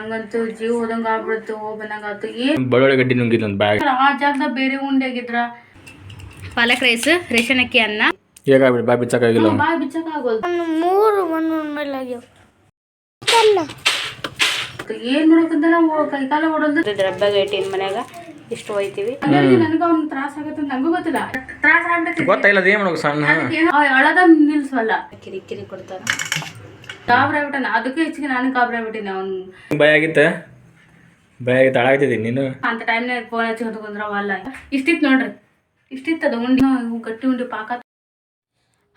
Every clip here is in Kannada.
ನಂಗಂತೂ ಜೀವ ಹೋದಂಗ ಆಗ್ಬಿಡ್ತು ಹೋಗ್ಬಂದಂಗಾತು ಏನ್ ಬೆಳ್ಳುಳ್ಳಿ ಗಡ್ಡಿ ನುಂಗಿದ್ ಒಂದ್ ಬ್ಯಾಗ್ ಆ ಜಾಗದಾಗ ಬೇರೆ ಉಂಡೆ ಆಗಿದ್ರ? ಪಾಲಕ್ ರೈಸ್ ರೇಷನ್ ಅಕ್ಕಿ ಅನ್ನ ಹೇಗಾಗ್ಬಿಟ್ಟು ಬ್ಯಾಗ್ ಬಿಚ್ಚಕ್ಕಾಗಿಲ್ಲ ಆಗಿಲ್ಲ ಬಾಯ್ ಬಿಚ್ಚಕ್ ಆಗೋದು ಮೂರು ಒಂದು ಮೇಲೆ ಆಗ್ಯಾವ ಏನ್ ಮಾಡ್ಬೇಕಂತ ನಾವು ಕೈ ಕಾಲ ಓಡೋದು ಡಬ್ಬಾಗ ಇಟ್ಟಿನ ಮನ್ಯಾಗ ಇಷ್ಟು ಒಯ್ತೀವಿ. ನನಗ ಅವ್ನ ತ್ರಾಸ ಆಗತ್ತೆ ಅಂತ ನಂಗೂ ಗೊತ್ತಿಲ್ಲ. ತ್ರಾಸ ಏನು ಮಾಡೋದು ಸಣ್ಣ. ಅಳದ ನಿಲ್ಸಲ್ಲ. ಕಿರಿ ಕಿರಿ ಕೊಡ್ತಾರ. ಗಾಬ್ರ ಬಿಟ್ಟಾನ? ಅದಕ್ಕೆ ಹೆಚ್ಚಿಗೆ ನಾನು ಕಾಬ್ರ ಬಿಟ್ಟಿನಿ ಅವ್ನು. ಭಯ ಆಗಿತ್ತ? ಭಯ ಆಗಿತ್ತು? ಹಾಳಾಗ್ತಿದ್ದೀನಿ ನೀನು? ಅಂತ ಟೈಮ್ನಾಗ ಫೋನ್ ಹಚ್ಕೊಂತ ಕುಂದ್ರವಲ್ಲ ಇಷ್ಟಿತ್ತು ನೋಡ್ರಿ. ಇಷ್ಟಿತ್ತು ಅದು ಉಂಡಿ ಗಟ್ಟಿ ಉಂಡಿ ಪಾಕ.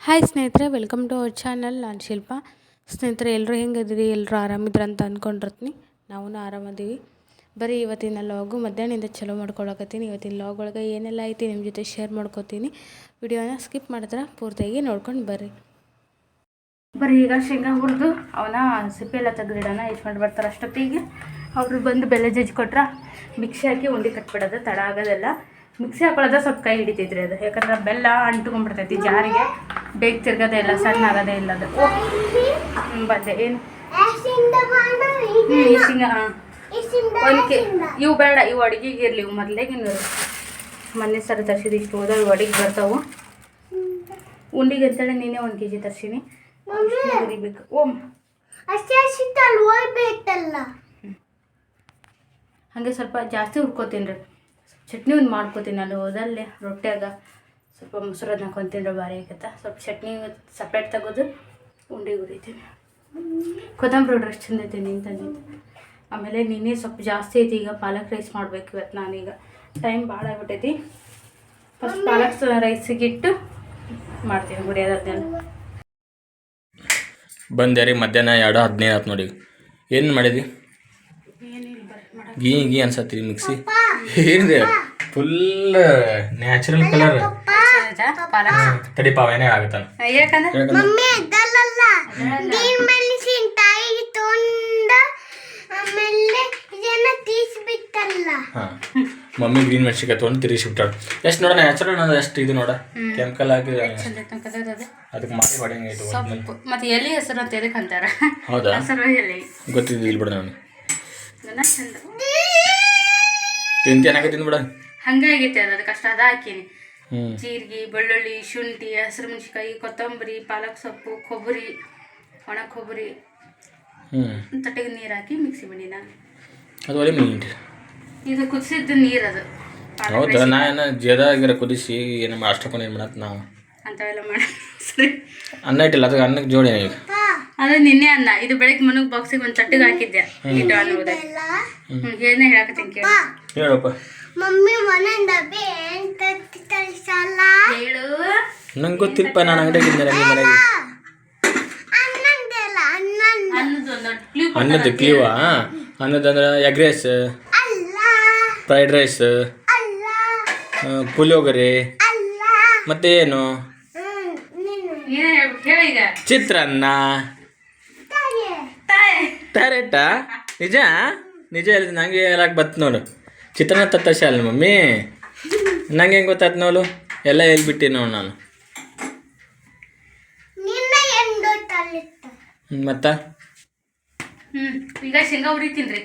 ಹಾಯ್ ಸ್ನೇಹಿತರೆ ವೆಲ್ಕಮ್ ಟು ಅವರ್ ಚಾನಲ್ ನಾನು ಶಿಲ್ಪ. ಸ್ನೇಹಿತರೆ ಎಲ್ಲರೂ ಹೆಂಗದಿರಿ ಎಲ್ಲರೂ ಆರಾಮಿದ್ರ ಅಂತ ಅಂದ್ಕೊಂಡಿರ್ತೀನಿ ನಾವು ಆರಾಮದೀವಿ. ಬರೀ ಇವತ್ತಿನ ಲಾಗು ಮಧ್ಯಾಹ್ನದಿಂದ ಚಲೋ ಮಾಡ್ಕೊಳಕತ್ತೀನಿ. ಇವತ್ತಿನ ಲಾಗ್ ಒಳಗೆ ಏನೆಲ್ಲ ಐತಿ ನಿಮ್ಮ ಜೊತೆ ಶೇರ್ ಮಾಡ್ಕೋತೀನಿ. ವಿಡಿಯೋನ ಸ್ಕಿಪ್ ಮಾಡಿದ್ರೆ ಪೂರ್ತಿಯಾಗಿ ನೋಡ್ಕೊಂಡು ಬರ್ರಿ. ಬರೀ ಈಗ ಶೇಂಗಾ ಹುರಿದು ಅವನ ಸಿಪ್ಪೆ ಎಲ್ಲ ತೆಗೆದಿಡೋಣ ಇಟ್ಕೊಂಡು ಬರ್ತಾರೆ ಅಷ್ಟೊತ್ತಿಗೆ. ಅವರು ಬಂದು ಬೆಲ್ಲ ಜಜ್ಜಿ ಕೊಟ್ರೆ ಮಿಕ್ಸಿ ಹಾಕಿ ಉಂಡೆ ಕಟ್ಬಿಡೋದು, ತಡ ಆಗೋದೆಲ್ಲ. ಮಿಕ್ಸಿ ಹಾಕೊಳ್ಳೋದ ಸ್ವಲ್ಪ ಕೈ ಹಿಡಿತೈತ್ರಿ ಅದು. ಯಾಕಂದ್ರೆ ಬೆಲ್ಲ ಅಂಟ್ಕೊಂಡ್ಬಿಡ್ತೈತಿ ಜಾರಿಗೆ. ಬೇಗ ತಿರ್ಗೋದೇ ಇಲ್ಲ, ಸಣ್ಣ ಆಗೋದೇ ಇಲ್ಲ ಅದು. ಬಂದೆ. ಏನು? ಇವು ಬೇಡ, ಇವು ಅಡುಗೆಗೆ ಇರಲಿ, ಇವು ಮೊದಲೇಗಿನ ಮೊನ್ನೆ ಸರ ತರ್ಸಿದ್ದು ಇಷ್ಟು ಹೋದ, ಇವು ಅಡುಗೆ ಬರ್ತಾವು. ಉಂಡಿಗೆ ಅಂತೇಳಿ ನೀನೇ ಒಂದು ಕೆ ಜಿ ತರ್ಸೀನಿ. ಹುರಿಬೇಕು ಓಮ್ ಅಷ್ಟೇ ಅಷ್ಟಿತ್ತಲ್ಲ ಹೋಗ್ಬೇಕಲ್ಲ ಹಾಗೆ ಸ್ವಲ್ಪ ಜಾಸ್ತಿ ಹುರ್ಕೋತೀನಿ ರೀ. ಚಟ್ನಿ ಒಂದು ಮಾಡ್ಕೋತೀನಿ ಅಲ್ಲಿ ಹೋದಲ್ಲೇ ರೊಟ್ಯಾಗ ಸ್ವಲ್ಪ ಮೊಸರನ್ನ ಹಾಕೊಂತೀನಿ ರೀ ಭಾರಿ ಆಗತ್ತೆ. ಸ್ವಲ್ಪ ಚಟ್ನಿ ಸಪ್ರೇಟ್ ತೆಗೆದು ಉಂಡೆ ಹುರಿತೀನಿ. ಕೊತ್ತಂಬರಿ ಹುಡ್ರಿ ಎಷ್ಟು ಚಂದ ಐತೆ ಆಮೇಲೆ ನಿನ್ನೆ ಸ್ವಲ್ಪ ಜಾಸ್ತಿ ಐತಿ ಈಗ ಪಾಲಕ್ ರೈಸ್ ಮಾಡ್ಬೇಕು ಇವತ್ತು ನಾನೀಗ. ಟೈಮ್ ಭಾಳ ಆಗ್ಬಿಟ್ಟೈತಿ. ಫಸ್ಟ್ ಪಾಲಕ್ ರೈಸಿಗಿಟ್ಟು ಮಾಡ್ತೀನಿ ಹುರಿಯೋದನ್ನೆಲ್ಲ ಬಂದೆ ರೀ ಮಧ್ಯಾಹ್ನ ಎರಡು ಹದಿನೈದು ಆಯ್ತು ನೋಡಿ. ಏನು ಮಾಡಿದ್ವಿ ಗೀ ಗೀ ಅನ್ಸತ್ತೀರಿ ಮಿಕ್ಸಿ ಏನಿದೆ ಫುಲ್ ನ್ಯಾಚುರಲ್ ಕಲರ್ ತಡಿಪಾವೇನೇ ತಡಿಪಾವ ಏನೇ ಆಗತ್ತಾನ ಆಮೇಲೆ ಮಮ್ಮಿ ಗ್ರೀನ್ ಮೆಣಸಿನ್ಕಾಯಿ ತೊಗೊಂಡು ತಿರುಗಿಸಿ ಬಿಟ್ಟಾಳ ಎಷ್ಟು ನೋಡ ನ್ಯಾಚುರಲ್ ಅನ್ನೋದು ಎಷ್ಟು ಇದು ನೋಡ. ಕೆಮಿಕಲ್ ಆಗಿ ಅದಕ್ಕೆ ಮಾಡಿ ಹೊಡೆಯಂಗೆ ಇಟ್ಟು ಮತ್ತೆ ಎಲೆ ಹೆಸರು ಅಂತ ಎದಕ್ಕೆ ಅಂತಾರ? ಹೌದಾ? ಹೆಸರು ಎಲೆ. ಗೊತ್ತಿದ್ದಿಲ್ಲ ಬಿಡ ನಾನು. ಅದನ್ನ ಚಂದ ಹಂಗೆ ಹಂಗಾಗೈತೆ ಅದು ಅದಕ್ಕೆ ಅಷ್ಟು ಅದ ಹಾಕೀನಿ. ಜೀರಿಗೆ ಬೆಳ್ಳುಳ್ಳಿ ಶುಂಠಿ ಹಸಿರು ಮೆಣಸಿನ್ಕಾಯಿ ಕೊತ್ತಂಬರಿ ಪಾಲಕ್ ಸೊಪ್ಪು ಕೊಬ್ಬರಿ ಒಣ ಕೊಬ್ಬರಿ. ಹ್ಞೂ ತಟ್ಟೆಗೆ ನೀರು ಹಾಕಿ ಮಿಕ್ಸಿ ಬಿಡಿ ನಾನು. ಅದು ಒಲೆ ಮೀನು ಇದು. ಕುದಿಸಿದ್ದು ನೀರು ಅದು. ಹೌದು ಹೌದಾ ನಾ ಏನು ಜೇದಾಗಿರ ಕುದಿಸಿ ಏನು ಅಷ್ಟಕ್ಕೊಂದು ಏನು ಮಾಡತ್ ನಾವು. ಅಂಥವೆಲ್ಲ ಮಾಡಿ ಸರಿ. ಅನ್ನ ಇಟ್ಟಿಲ್ಲ ಅದಕ್ಕೆ ಅನ್ನಕ್ಕೆ ಜೋಡಿ ಈಗ ಅದು ನಿನ್ನೆ ಅನ್ನ. ಇದು ಬೆಳಗ್ಗೆ ಮನಗ್ ಬಾಕ್ಸಿಗೆ ಒಂದು ತಟ್ಟಿಗೆ ಹಾಕಿದ್ದೆ ಇಟ್ಟು ಅನ್ನೋದೆ ಹ್ಞೂ ಏನೇ ಹೇಳಕತ್ತೀನಿ ಕೇಳಿ. ಹೇಳಪ್ಪ. ಮಮ್ಮಿ ಒಂದೊಂದು ಡಬ್ಬಿ ತಟ್ಟಿ ತರಿಸಲ್ಲ? ಹೇಳು. ನಂಗೆ ಗೊತ್ತಿಲ್ಲಪ್ಪ ನಾನು ಅಂಗಡಿಯಾಗಿದ್ದೆ ಮನೆಗೆ. ಅನ್ನಂದ ಕ್ಲೀವ ಕ್ಲೂ ಅನ್ನದ ಕ್ಲೀವಾ? ಅನ್ನದಂದ್ರೆ ಎಗ್ ರೈಸ್. ಅಲ್ಲ. Fried rice. ಅಲ್ಲ. ಪುಳಿಯೋಗರೆ. ಅಲ್ಲ. ಮತ್ತೆ ಏನು? ಚಿತ್ರಾನ್ನ. ತಾಯಿ. ತಾಯಿ. ನಿಜ? ನಿಜ ಹೇಳಿದ್ ನಂಗೆ ಹೇಳಕ್ಕೆ ಬತ್ತು ನೋಡು. ಚಿತ್ರಾನ್ನ ತತ್ತಶ ಅಲ್ಲ ಮಮ್ಮಿ? ನಂಗೆ ಹೆಂಗೆ ಗೊತ್ತಾಯ್ತು ನೋಡು? ಎಲ್ಲ ಹೇಳ್ಬಿಟ್ಟಿ ನೋಡು ನಾನು. ತಲ್ಲಿತ್ತ ಹ್ಮ್, ಈಗ ಶೇಂಗಾ ಉರಿತೀನಿ ರೀ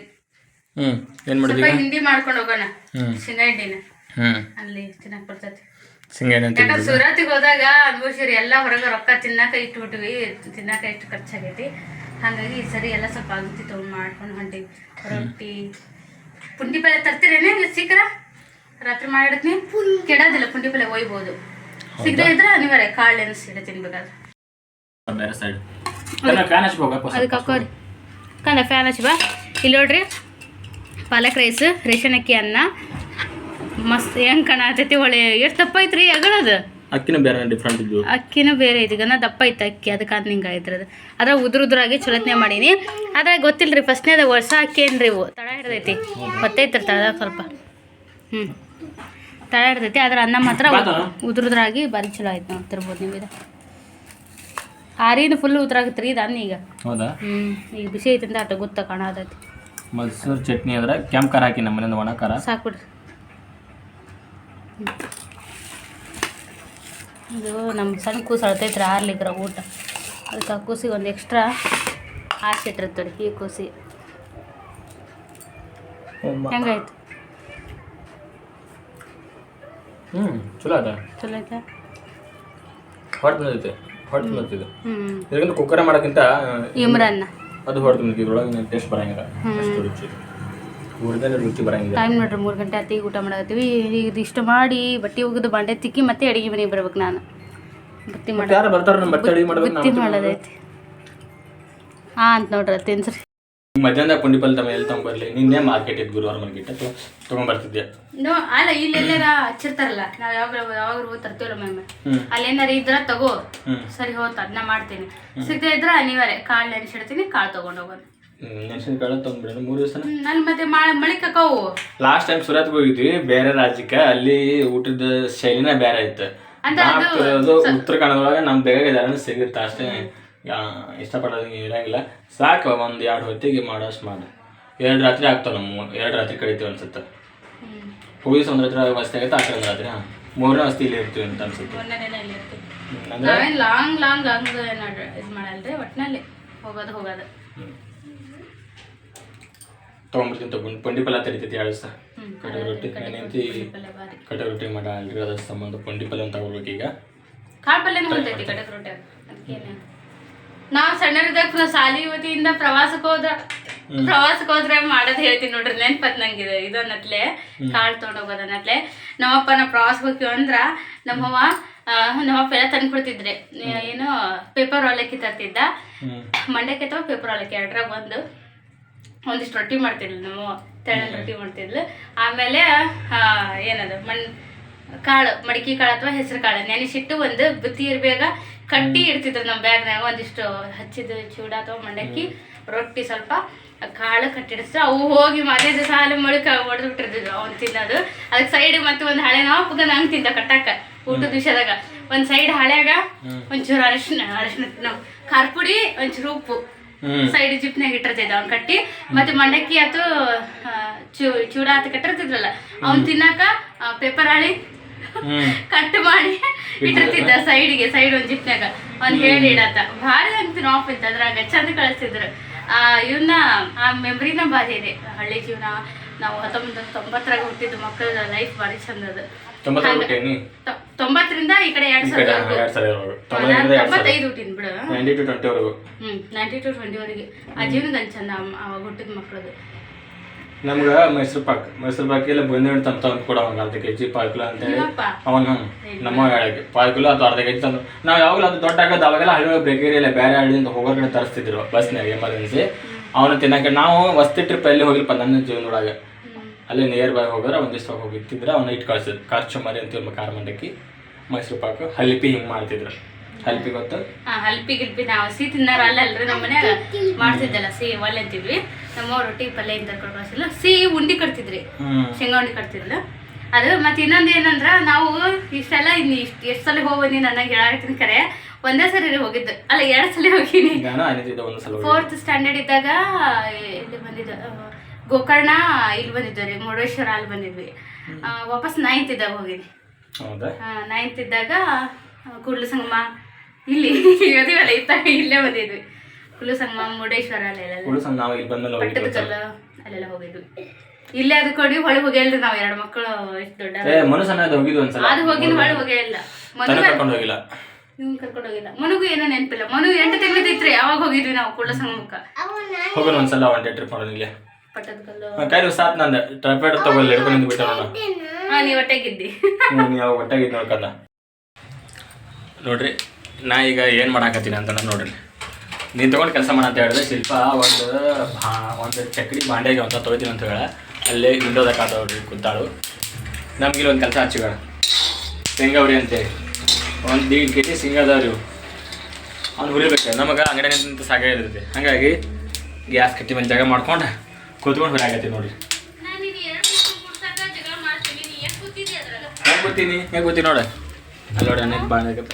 ಹ್ಞೂ ಏನು ಮಾಡಿದ್ವಿ ಸ್ವಲ್ಪ ಈಗ ಹಿಂಡಿ ಮಾಡ್ಕೊಂಡು ಹೋಗೋಣ. ಹ್ಞೂ ಶೇಂಗಾ ಹಿಂಡಿನ. ಹ್ಞೂ ಅಲ್ಲಿ ಚೆನ್ನಾಗಿ ಬರ್ತೈತಿ. ಸಿಂಗೇನ ಯಾಕಂದ್ರೆ ಸೂರತ್ತಿಗೆ ಹೋದಾಗ ಅನ್ಭವಿಸಿರಿ ಎಲ್ಲ ಹೊರಗೆ ರೊಕ್ಕ ತಿನ್ನಾಕ ಇಟ್ಬಿಟ್ವಿ ತಿನ್ನಾಕ ಇಷ್ಟು ಖರ್ಚಾಗೈತಿ. ಹಾಗಾಗಿ ಈ ಸರಿ ಎಲ್ಲ ಸ್ವಲ್ಪ ಆಗುತ್ತಿ ತೊಗೊಂಡು ಮಾಡ್ಕೊಂಡು ಹೊಂಟಿವಿ ರೊಟ್ಟಿ. ಪುಂಡಿ ಪಲ್ಯ ತರ್ತೀರೇನೆ ಸಿಕ್ಕರ ರಾತ್ರಿ ಮಾಡಿಡ್ತೀನಿ. ಕೆಡೋದಿಲ್ಲ ಪುಂಡಿ ಪಲ್ಯ ಒಯ್ಬೋದು. ಸಿಗದೆ ಇದ್ರೆ ಅನಿವಾರ್ಯ ಕಾಳು ನೆನೆಸಿಡ ತಿನ್ಬೇಕಾದ್ರೆ. ಬೇರೆ ಸೈಡ್ ಫ್ಯಾನ್ ಅದಕ್ಕೆ ಹಾಕೋರಿ. ಕಂದ ಫ್ಯಾನ್ ಹಚ್ಚಿ ಬಾ. ಇಲ್ಲಿ ನೋಡ್ರಿ ಪಾಲಕ್ ರೈಸ್ ರೇಷನ್ ಅಕ್ಕಿ ಅನ್ನ ಮಸ್ತ್ ಹೆಂಗೆ ಕಾಣತೈತಿ ಒಳ್ಳೆ ಎಷ್ಟು ದಪ್ಪ ಐತ್ರಿ ಅಗಳದು ಅಕ್ಕಿನ ಬೇರೆ ಡಿಫ್ರೆಂಟ್ ಇದ್ದು ಅಕ್ಕಿನೂ ಬೇರೆ ಐತಿ ನಾ ದಪ್ಪ ಐತೆ ಅಕ್ಕಿ ಅದಕ್ಕೆ ಅದು ಹಿಂಗೆ ಆಯ್ತು ಅದು. ಅದ್ರ ಉದ್ರ ಉದ್ರಾಗಿ ಚಲೋತ್ನೆ ಮಾಡೀನಿ. ಅದ್ರಾಗ ಗೊತ್ತಿಲ್ಲ ರೀ ಫಸ್ಟ್ನೇದ ವರ್ಷ ಅಕ್ಕಿ ಏನ್ರಿ ಇವು? ತಳ ಹಿಡ್ದೈತಿ. ಗೊತ್ತೈತ್ರಿ ತಳದಾಗ ಸ್ವಲ್ಪ. ಹ್ಞೂ ತಳ ಹಿಡ್ದೈತಿ ಅದ್ರ ಅನ್ನ ಮಾತ್ರ ಉದ್ರುದ್ರಾಗಿ ಬಾರಿ ಚಲೋ ಆಯ್ತು ನಾವು ತಿರ್ಬೋದು ಇದು. ಆರಿನ ಫುಲ್ ಉದ್ರಾಗತ್ತೆ ರೀ ಇದು ಅನ್ನ ಈಗ. ಹೌದಾ? ಹ್ಞೂ ಈಗ ಬಿಸಿ ಐತಿ ಅಂತ ಅಟ ಗೊತ್ತ ಕಾಣತೈತಿ ಮೈಸೂರು ಚಟ್ನಿ ಅಂದ್ರೆ ಕೆಂಪು ಖಾರ ಹಾಕಿ ನಮ್ಮ ಮನೆಯಿಂದ ಒಣ ಖಾರ. ಸಾಕ್ಬಿಡ್ರಿ. ಬಿಡ್ರಿ ಇದು ನಮ್ಮ ಸಣ್ಣ ಕೂಸು ಅಳ್ತೈತ್ರಿ ಆರ್ಲಿಕ್ರ ಊಟ. ಅದಕ್ಕೆ ಆ ಕೂಸಿಗೆ ಒಂದು ಎಕ್ಸ್ಟ್ರಾ ಆಸೆ ಇಟ್ಟಿರ್ತಾರೆ ಈ ಕೂಸಿ. ಹೆಂಗಾಯ್ತು ಹ್ಞೂ ಚಲೋ ಅದ ಚಲೋ ಆಯ್ತಾ ಬಂದೈತೆ ಹೊಟ್ಟು ಹ್ಞೂ ಇದಕ್ಕಿಂತ ಕುಕ್ಕರ ಮಾಡೋಕ್ಕಿಂತ ಇಮ್ರನ್ನ ಅದು ಹೊಟ್ಟೆ ಬಂದಿದೆ ಇದ್ರೊಳಗೆ ಟೇಸ್ಟ್ ಬರಂಗಿಲ್ಲ. ಅಷ್ಟು ರುಚಿ. ಊರಿದಲ್ಲಿ ರುಚಿ ಬರಂಗಿಲ್ಲ. ಟೈಮ್ ನೋಡ್ರಿ ಮೂರು ಗಂಟೆ ಅತ್ತಿಗೆ ಊಟ ಮಾಡಕತ್ತೀವಿ. ಈಗ ಇಷ್ಟು ಮಾಡಿ ಬಟ್ಟೆ ಒಗೆದು ಬಾಂಡೆ ತಿಕ್ಕಿ ಮತ್ತೆ ಅಡಿಗೆ ಮನೆಗೆ ಬರ್ಬೇಕು ನಾನು. ಬತ್ತಿ ಮಾಡಿ ಯಾರು ಬರ್ತಾರ ನಮ್ಮ ಬಟ್ಟೆ ಅಡಿಗೆ ಮಾಡ್ಬೇಕು ಬತ್ತಿ ಮಾಡೋದೈತಿ. ಹಾ ಅಂತ ನೋಡ್ರಿ ತಿನ್ಸ್ರಿ ಮಧ್ಯಾಹ್ನ ಪುಂಡಿ ಪಲ್ಯ ತಮ್ಮ ಎಲ್ಲಿ ತಗೊಂಬರ್ಲಿ? ನಿನ್ನೆ ಮಾರ್ಕೆಟ್ ಇದ್ ಗುರುವಾರ ಮಾರ್ಕೆಟ್ ತೊಗೊಂಬರ್ತಿದ್ದೆ. ನೋ ಅಲ್ಲ ಇಲ್ಲಿ ಎಲ್ಲಾರ ಹಚ್ಚಿರ್ತಾರಲ್ಲ ನಾವು ಯಾವಾಗ ಯಾವಾಗ ಹೋಗಿ ತರ್ತೀವಲ್ಲ ಮ್ಯಾಮ್? ಏನಾರ ಇದ್ರ ತಗೋ. ಸರಿ ಹೋತ ಅದನ್ನ ಮಾಡ್ತೀನಿ. ಸಿಗದೆ ಇದ್ರ ಅನಿವಾರ್ಯ. ಕಾಳು ನೆನ್ಸಿಡ್ತೀನಿ ಕಾಳು ತಗೊಂಡು ಹೋಗೋಣ. ಮೆಣಸಿನಕಾಳು ತೊಗೊಂಡ್ಬಿಡೋಣ ಮೂರು ದಿವಸ ನನ್ ಮತ್ತೆ ಮಳೆ ಕಕ್ಕವು ಲಾಸ್ಟ್ ಟೈಮ್ ಸುರತ್ ಹೋಗಿದ್ವಿ ಬೇರೆ ರಾಜ್ಯಕ್ಕೆ. ಅಲ್ಲಿ ಊಟದ ಶೈಲಿನ ಬೇರೆ ಇತ್ತು. ಉತ್ತರ ಕನ್ನಡದೊಳಗೆ ನಮ್ ಬೇಗ ಇದಾರ ಸಿಗುತ್ತೆ ಅಷ್ಟೇ. ಯಾ- ಇಷ್ಟಪಡೋದು ಇರಂಗಿಲ್ಲ ಸಾಕು ಒಂದು ಎರಡು ಹೊತ್ತಿಗೆ ಮಾಡೋಷ್ಟು ಮಾಡು ಎರಡು ರಾತ್ರಿ ಆಗ್ತಾವೆ ನಮ್ಮ ಎರಡು ರಾತ್ರಿ ಕಡಿತೀವಿ ಅನ್ಸುತ್ತೆ. ಹೋಗಿ ಒಂದು ರಾತ್ರಿ ವಸ್ತಿ ಆಗುತ್ತೆ ಆ ಕಡೆ ರಾತ್ರಿ ಹಾಂ. ಮೂರನೇ ವಸ್ತಿ ಇಲ್ಲಿ ಇರ್ತೀವಿ ಅಂತ ಅನ್ಸುತ್ತೆ. ನಾವೇನ್ ಲಾಂಗ್ ಲಾಂಗ್ ಹಂಗ ಇದು ಮಾಡಲ್ರಿ ಒಟ್ಟಿನಲ್ಲಿ ಹೋಗೋದು ಹೋಗೋದು. ತೊಗೊಂಡ್ಬಿಡ್ತೀನಿ ತಗೊಂಡು ಪುಂಡಿ ಪಲ್ಯ ತರಿತೈತಿ ಎರಡು ದಿವಸ. ಹ್ಮ್. ರೊಟ್ಟಿ. ಏನೈತಿ ಪಲ್ಯ ರೊಟ್ಟಿ ಮಾಡಲ್ರಿ ಅದ ಅದ್ರ ಸಂಬಂಧ ಪುಂಡಿ ಪಲ್ಯ ಅಂತ ತಗೋಬೇಕು ಈಗ ಕಾಳು ಪಲ್ಲೆ ರೊಟ್ಟಿ. ಅದಕ್ಕೇನೆ. ನಾವು ಸಣ್ಣರಿದ್ದಾಗ ಸಾಲಿ ವತಿಯಿಂದ ಪ್ರವಾಸಕ್ಕೆ ಹೋದ್ರ ಪ್ರವಾಸಕ್ಕೆ ಹೋದ್ರೆ ಮಾಡೋದ್ ಹೇಳ್ತೀನಿ ನೋಡ್ರಿ ನೆನ್ಪತ್ ನಂಗೆ ಅನ್ನತ್ಲೆ. ಕಾಳ್ ತೊಗೊಂಡೋಗೋದ್ ಅನ್ನತ್ಲೆ. ನಮ್ಮಪ್ಪ ನಾವು ಪ್ರವಾಸಕ್ಕೆ ಹೋಗ್ತೀವಿ ಅಂದ್ರ ನಮ್ಮವ್ವ ನಮ್ಮಪ್ಪ ಎಲ್ಲ ತಂದು ಕೊಡ್ತಿದ್ರೆ. ಏನು ಪೇಪರ್ ಅವಲಕ್ಕಿ ತರ್ತಿದ್ದ. ಮಂಡಕ್ಕಿ ಅಥವಾ ಪೇಪರ್ ಅವಲಕ್ಕಿ ಎರಡರಾಗ ಒಂದು ಒಂದಿಷ್ಟು ರೊಟ್ಟಿ ಮಾಡ್ತಿದ್ಲು ನಮ್ಮ ತೆಳ್ಳನ ರೊಟ್ಟಿ ಮಾಡ್ತಿದ್ಲು. ಆಮೇಲೆ ಏನದು ಮಣ್ ಕಾಳು ಮಡಿಕೆ ಕಾಳು ಅಥವಾ ಹೆಸರು ಕಾಳು ನೆನೆಸಿಟ್ಟು ಒಂದು ಬುತ್ತಿ ಇರ್ಬೇಗ ಕಟ್ಟಿ ಇಡ್ತಿದ್ರು ನಮ್ಮ ಬ್ಯಾಗ್ನಾಗ ಒಂದಿಷ್ಟು ಹಚ್ಚಿದ ಚೂಡ ಅಥವಾ ಮಂಡಕ್ಕಿ ರೊಟ್ಟಿ ಸ್ವಲ್ಪ ಕಾಳು ಕಟ್ಟಿಡಿಸ್ತು ಅವು ಹೋಗಿ ಮನೆ ದಿವಸ ಅಲ್ಲಿ ಮೊಳಕ ಹೊಡೆದು ಬಿಟ್ಟಿರ್ತಿದ್ವು ಅವ್ನು ತಿನ್ನೋದು. ಅದಕ್ಕೆ ಸೈಡ್ ಮತ್ತೆ ಒಂದು ಹಳೆ ನಾಪಗ ನಂಗೆ ತಿಂದ ಕಟ್ಟಾಕ ಊಟದ ವಿಷಯದಾಗ. ಒಂದು ಸೈಡ್ ಹಳೆಯಾಗ ಒಂಚೂರು ಅರಿಶಿನ ಅರಿಶಿನ ನಾವು ಖಾರ ಪುಡಿ ಒಂಚೂರು ಉಪ್ಪು. ಸೈಡ್ ಜಿಪ್ನಾಗ ಇಟ್ಟಿರ್ತಿದ್ದ ಅವ್ನು ಕಟ್ಟಿ. ಮತ್ತೆ ಮಂಡಕ್ಕಿ ಆತು ಚೂ- ಚೂಡ ಆತು ಕಟ್ಟಿರ್ತಿದ್ರಲ್ಲ ಅವ್ನು ತಿನ್ನಾಕ ಪೇಪರ್ ಹಾಳಿ ಕಟ್ ಮಾಡಿ ಇಟ್ಟಿರ್ತಿದ್ದ ಸೈಡ್ಗೆ ಸೈಡ್ ಒಂದ್ ಜಿಪ್ನಾಗ ಅವ್ನ್ ಹೇಳಿ ಇಡತ್ತ ಭಾರಿ ಅಂತೀನಿ ಆಫ್ ಇತ್ತು ಅದ್ರಾಗ. ಚಂದ ಕಳಿಸ್ತಿದ್ರು ಆ ಇವನ್ನ ಆ ಮೆಮ್ರಿನ ಭಾರಿ ಇದೆ. ಹಳ್ಳಿ ಜೀವನ ನಾವು ಹತ್ತೊಂಬತ್ತು ತೊಂಬತ್ತರಾಗ ಹುಟ್ಟಿದ ಮಕ್ಕಳ ಲೈಫ್ ಭಾರಿ ಚಂದ ಅದು. ತೊಂಬತ್ತರಿಂದ ಈ ಕಡೆ ಎರಡ್ ಸಾವಿರ ತೊಂಬತ್ತೈದು ಹುಟ್ಟಿದ್ ಬಿಡು. ನೈಂಟಿ ಟು ಟ್ವೆಂಟಿವರೆಗೂ. ಹ್ಮ್ ನೈಂಟಿ ಟು ಟ್ವೆಂಟಿವರೆಗೆ. ಆ ಜೀವನದ ಚಂದ ಹುಟ್ಟಿದ ಮಕ್ಕಳದು ನಮ್ಗೆ ಮೈಸೂರು ಪಾಕ್ ಮೈಸೂರು ಪಾಕ್ ಎಲ್ಲ ಬಂದು ತಂದು ತಂದು ಕೊಡ ಅವಾಗ ಅರ್ಧ ಕೆ ಜಿ ಪಾವ್ ಕಿಲೋ ಅಂತೇಳಿ ಅವನು ಅವನ ನಮ್ಮ ಹೇಳಕ್ಕೆ ಪಾವ್ ಕಿಲೋ ಅಥವಾ ಅರ್ಧ ಕೆ ಜಿ ತಂದು ನಾವು ಯಾವಾಗಲೂ ಅದು ದೊಡ್ಡ ಆಗೋದು ಅವಾಗೆಲ್ಲ ಹಳ್ಳಿ ಬೇಕರಿ ಇಲ್ಲ ಬೇರೆ ಹಳ್ಳಿಯಿಂದ ಹೋಗೋ ಕಡೆ ತರಿಸ್ತಿದ್ರು ಬಸ್ನಾಗ ಎಮರ್ಜೆನ್ಸಿ ಅವನು ತಿನ್ನಕ ನಾವು ವಸ್ತಿ ಟ್ರಿಪ್ ಎಲ್ಲಿ ಹೋಗಿಲ್ಪ ನನ್ನ ಜೀವನದೊಳಗೆ. ಅಲ್ಲಿ ನಿಯರ್ ಬೈ ಹೋಗಿದ್ರೆ ಒಂದಿಷ್ಟು ಹೋಗಿತ್ತಿದ್ರೆ ಅವನ್ನ ಇಟ್ಟು ಕಳ್ಸಿದ್ರು. ಖರ್ಚು ಮರಿ ಅಂತ ಕಾರ್ ಮಂಡಕ್ಕಿ ಮೈಸೂರು ಪಾಕ್ ಹಲ್ಪಿ ಹಿಂಗೆ ಮಾಡ್ತಿದ್ರು. ಹಲ್ಪಿ ಗೊತ್ತು? ಹಾ ಹಲ್ಪಿ ಗಿಲ್ಪಿ ನಾವು ಸಿಹಿ ತಿನ್ನಾರ ಅಲ್ಲಲ್ರಿ ನಮ್ಮ ಮನ್ಯಾಗ ಮಾಡ್ತಿದ್ದಲ್ಲ ಸಿ ಒಲ್ಲೆ ಅಂತಿದ್ವಿ. ನಮ್ಮ ರೊಟ್ಟಿ ಪಲ್ಯ ಇಂತ ಕಳ್ಸಿಲ್ಲ. ಸಿಹಿ ಉಂಡಿ ಕಟ್ತಿದ್ರಿ. ಶೇಂಗಾ ಉಂಡಿ ಕಟ್ತಿದ್ಲು ಅದು ಮತ್ತೆ ಇನ್ನೊಂದು ಏನಂದ್ರ ನಾವು ಇಷ್ಟೆಲ್ಲ ಇನ್ನು ಇಷ್ಟು ಎಷ್ಟು ಸಲ ಹೋಗಿ ನನ್ನ ಹೇಳಾಕತ್ತೀನಿ ಕರೆ. ಒಂದೇ ಸರಿ ಹೋಗಿದ್ದು. ಅಲ್ಲ ಎರಡು ಸಲ ಹೋಗಿನಿ. ಹೋಗಿ. ಫೋರ್ತ್ ಸ್ಟ್ಯಾಂಡರ್ಡ್ ಇದ್ದಾಗ ಇಲ್ಲಿ ಬಂದಿದ್ದ? ಗೋಕರ್ಣ ಇಲ್ಲಿ ಬಂದಿದ್ವಿ ರೀ ಮುರುಡೇಶ್ವರ ಅಲ್ಲಿ ಬಂದಿದ್ವಿ. ವಾಪಸ್ ನೈನ್ತ್ ಇದ್ದಾಗ ಹೋಗಿನಿ. ನೈನ್ತ್ ಇದ್ದಾಗ ಕೂಡ್ಲು ಸಂಗಮ ಇಲ್ಲಿ ಇತ್ತ ಇಲ್ಲೇ ಬಂದಿದ್ವಿ. ಕೂಡ್ಲು ಸಂಗಮ ಮುರುಡೇಶ್ವರ ಅಲ್ಲೆಲ್ಲ. ನಾವು ಇಲ್ಲಿ ಬಂದ್ಮೇಲೆ ಹೋಗಿದ್ವಿ ಪಟ್ಟದ ಕಲ್ಲು ಅಲ್ಲೆಲ್ಲ ಹೋಗಿದ್ವಿ. ಇಲ್ಲೇ ಅದು ಕೊಡಿ ಹೊಳಿ ಹೋಗಿಲ್ರಿ ನಾವು ಎರಡು ಮಕ್ಕಳು ಎಷ್ಟು ದೊಡ್ಡ ಏ ಮನುಷ್ಯನ ಅದು ಹೋಗಿದ್ವಿ ಒಂದ್ಸಲ. ಅದು ಹೋಗಿದ್ ಹೊಳಿ ಹೋಗೇ ಇಲ್ಲ. ತಲೆ ಕರ್ಕೊಂಡು ಹೋಗಿಲ್ಲ. ಇವ್ನ್ ಕರ್ಕೊಂಡು ಹೋಗಿಲ್ಲ. ಮನುಗೂ ಏನೋ ನೆನಪಿಲ್ಲ. ಮನು ಎಂಟು ತಿಂಗಳಿದ್ರಿ ಯಾವಾಗ ಹೋಗಿದ್ವಿ ನಾವು ಕುಳ್ಳ ಸಂಗಮಕ್ಕ ಹೋಗೋಣ ಒಂದ್ಸಲ ಒಂದ್ ಡೇ ಟ್ರಿಪ್ ಮಾಡೋಣ ಇಲ್ಲೇ. ಪಟ್ಟದ ಕಲ್ಲು ಕೈ ಸಾತ್ ನಂದ ಟ್ರೈಪೇಡ್ ತಗೊಳ್ಳಿ ಹಿಡ್ಕೊಂಡು ನಿಂತು ಬಿಟ್ಟೆ ನಾನು ಹಾ ನೀವ್ ಒಟ್ಟಾಗಿದ್ದಿ ನೀವು ಒಟ್ಟಾಗಿದ್ದು ನೋಡ್ಕಂದ ನೋಡ್ರಿ ನಾ ಈಗ ಏನು ಮಾಡಾಕತ್ತೀನಿ ಅಂತ ನೋಡ್ರಿ. ನೀನು ತೊಗೊಂಡು ಕೆಲಸ ಮಾಡ ಅಂತ ಹೇಳಿದ್ರೆ ಶಿಲ್ಪ ಒಂದು ಭಾ ಒಂದು ಚಕ್ರಿ ಬಾಂಡೆಗೆ ಅಂತ ತೊಳಿತೀನಿ ಅಂತ ಹೇಳ. ಅಲ್ಲೇ ವಿಂಡೋದ ಕಾತಾವ್ರಿ ಕೂತಾಳು. ನಮ್ಗೆ ಇಲ್ಲಿ ಒಂದು ಕೆಲಸ ಹಚ್ಚಿಬೇಡ ಶೇಂಗಾ ಅವರಿ ಅಂತೇಳಿ. ಒಂದು ದೀಡ್ ಕೆ ಜಿ ಶೇಂಗಾ ಅದಾವ್ರಿ ಅವ್ನು ಹುರಿಬೇಕು. ನಮಗೆ ಅಂಗಡಿ ನಿಂತ ಇರ್ತೈತಿ ಹಾಗಾಗಿ ಗ್ಯಾಸ್ ಕಟ್ಟಿ ಮೇಲೆ ಜಾಗ ಮಾಡ್ಕೊಂಡು ಕೂತ್ಕೊಂಡು ಹುರಿಯಾಗತ್ತಿ ನೋಡ್ರಿ. ಹೆಂಗೆ ಗೊತ್ತೀನಿ ಹೆಂಗೆ ಗೊತ್ತಿ ನೋಡಿ. ಅಲ್ಲಿ ನೋಡಿ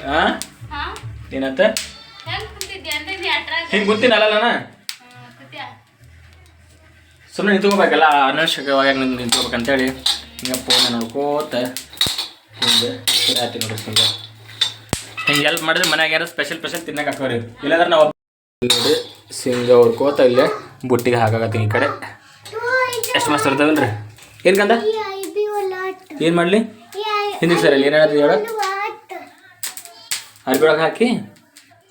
ಹಾಂ ಹಾ? ಏನಂತ? ಹೆಂಗ್ ಕುಂತಿದ್ದಿ ಅಂದ್ರೆ ನೀ ಅಟ್ರಾಗ ಹಿಂಗೆ ಗೊತ್ತೀನಿ ಅಲ್ಲಲ್ಲನ ಕುತ್ಯಾ ಸುಮ್ಮನೆ ನಿಂತ್ಕೋಬೇಕಲ್ಲ ಅನವಶ್ಯಕವಾಗಿ ನಿಂತು ನಿಂತ್ಕೋಬೇಕಂತೇಳಿ ಹಿಂಗೆ ಫೋನ್ ನೋಡ್ಕೋತ ಹಿಂಗೆ ಆಯ್ತು ನೋಡ್ರಿ ಹಿಂಗೆ ಹಿಂಗೆ ಎಲ್ಪ್ ಮಾಡಿದ್ರೆ ಮನ್ಯಾಗ ಯಾರು ಸ್ಪೆಷಲ್ ಸ್ಪೆಷಲ್ ತಿನ್ನಕ್ಕೆ ಹಾಕೋರಿ ಇಲ್ಲಾಂದ್ರೆ ನಾವು ನೋಡ್ರಿ ಸಿಂಗ ಕೋತ ಇಲ್ಲೇ ಬುಟ್ಟಿಗೆ ಹಾಕಾಕತ್ತೀನಿ ಈ ಕಡೆ ಎಷ್ಟು ಮಸ್ತ್ ಇರ್ತಾವಲ್ರಿ ಏನು ಕಂದ ಏನು ಮಾಡಲಿ ಸರ್ ಹಿಂದಿಗೆ ಸರಿ ಏನು ಹೇಳಿದ್ರಿ ಹೇಳ ಅರ್ಬಿ ಹಾಕಿ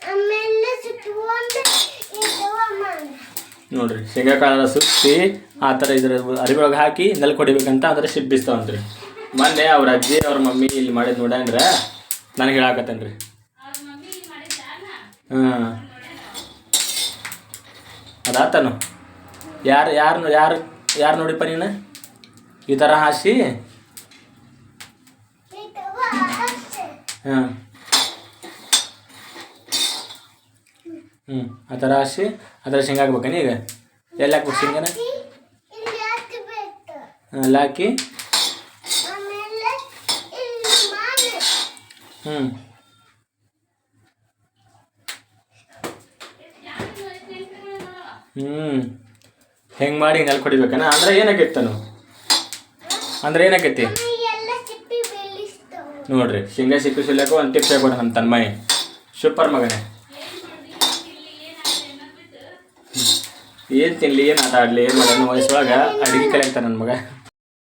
ಆಮೇಲೆ ಸುತ್ತುವಂದು ಇದು ಮಾಡಿ ನೋಡ್ರಿ, ಶೇಂಗಾ ಕಾಳೆಲ್ಲ ಸುತ್ತಿ ಆ ಥರ ಇದ್ರ ಅರಿವೊಳಗೆ ಹಾಕಿ ನೆಲಕ್ಕೆ ಹೊಡಿಬೇಕಂತ ಅಂದ್ರೆ ಶಿಬ್ಬಿಸ್ತಾವಂತ್ರಿ ಮೊನ್ನೆ ಅವ್ರ ಅಜ್ಜಿ, ಅವ್ರ ಮಮ್ಮಿ ಇಲ್ಲಿ ಮಾಡಿದ್ ನೋಡ್ಯಾನ್ರ, ನನಗೆ ಹೇಳಾಕತ್ತೇನ್ರಿ. ಹಾಂ. ಅದಾತನು. ಯಾರು ಯಾರು ಯಾರು ಯಾರು ನೋಡಿಪ್ಪ ನೀನು? ಈ ಥರ ಹಾಸಿ? ಹಾಂ. ಹ್ಞೂ ಆ ಥರ ಹಾಸಿ. ಆ ಶೇಂಗ ಹಾಕ್ಬೇಕೇನು ಈಗ? ಎಲ್ಲಿ ಹಾಕ್ಬೇಕು ಶೇಂಗಾನ? ಎಲ್ಲ ಅಲ್ಲಿ ಹಾಕಿ ಹ್ಞೂ ಹ್ಞೂ ಹೆಂಗೆ ಮಾಡಿ ನೆಲ ಹೊಡಿಬೇಕನ? ಅಂದ್ರೆ ಏನಾಕೈತನು ಅಂದ್ರೆ ಏನಾಗೈತಿ ನೋಡ್ರಿ ಶೇಂಗಾ ಸಿಪ್ಪಿ ಸುಲಿಯಾಕ ಒಂದು ಟಿಪ್ಸ್ ಹೇಳ್ಕೊಡ ನಮ್ಮ ತನ್ಮಯಿ. ಸೂಪರ್ ಮಗನೇ. ಏನು ತಿನ್ಲಿ ಏನು ಆಟ ಆಡಲಿ ಏನು ಮಾಡೋಣ ವಯಸ್ಸೊಳಗೆ ಅಡುಗೆ ಕಲಿಯಾಗ್ತಾನೆ ನನ್ನ ಮಗ.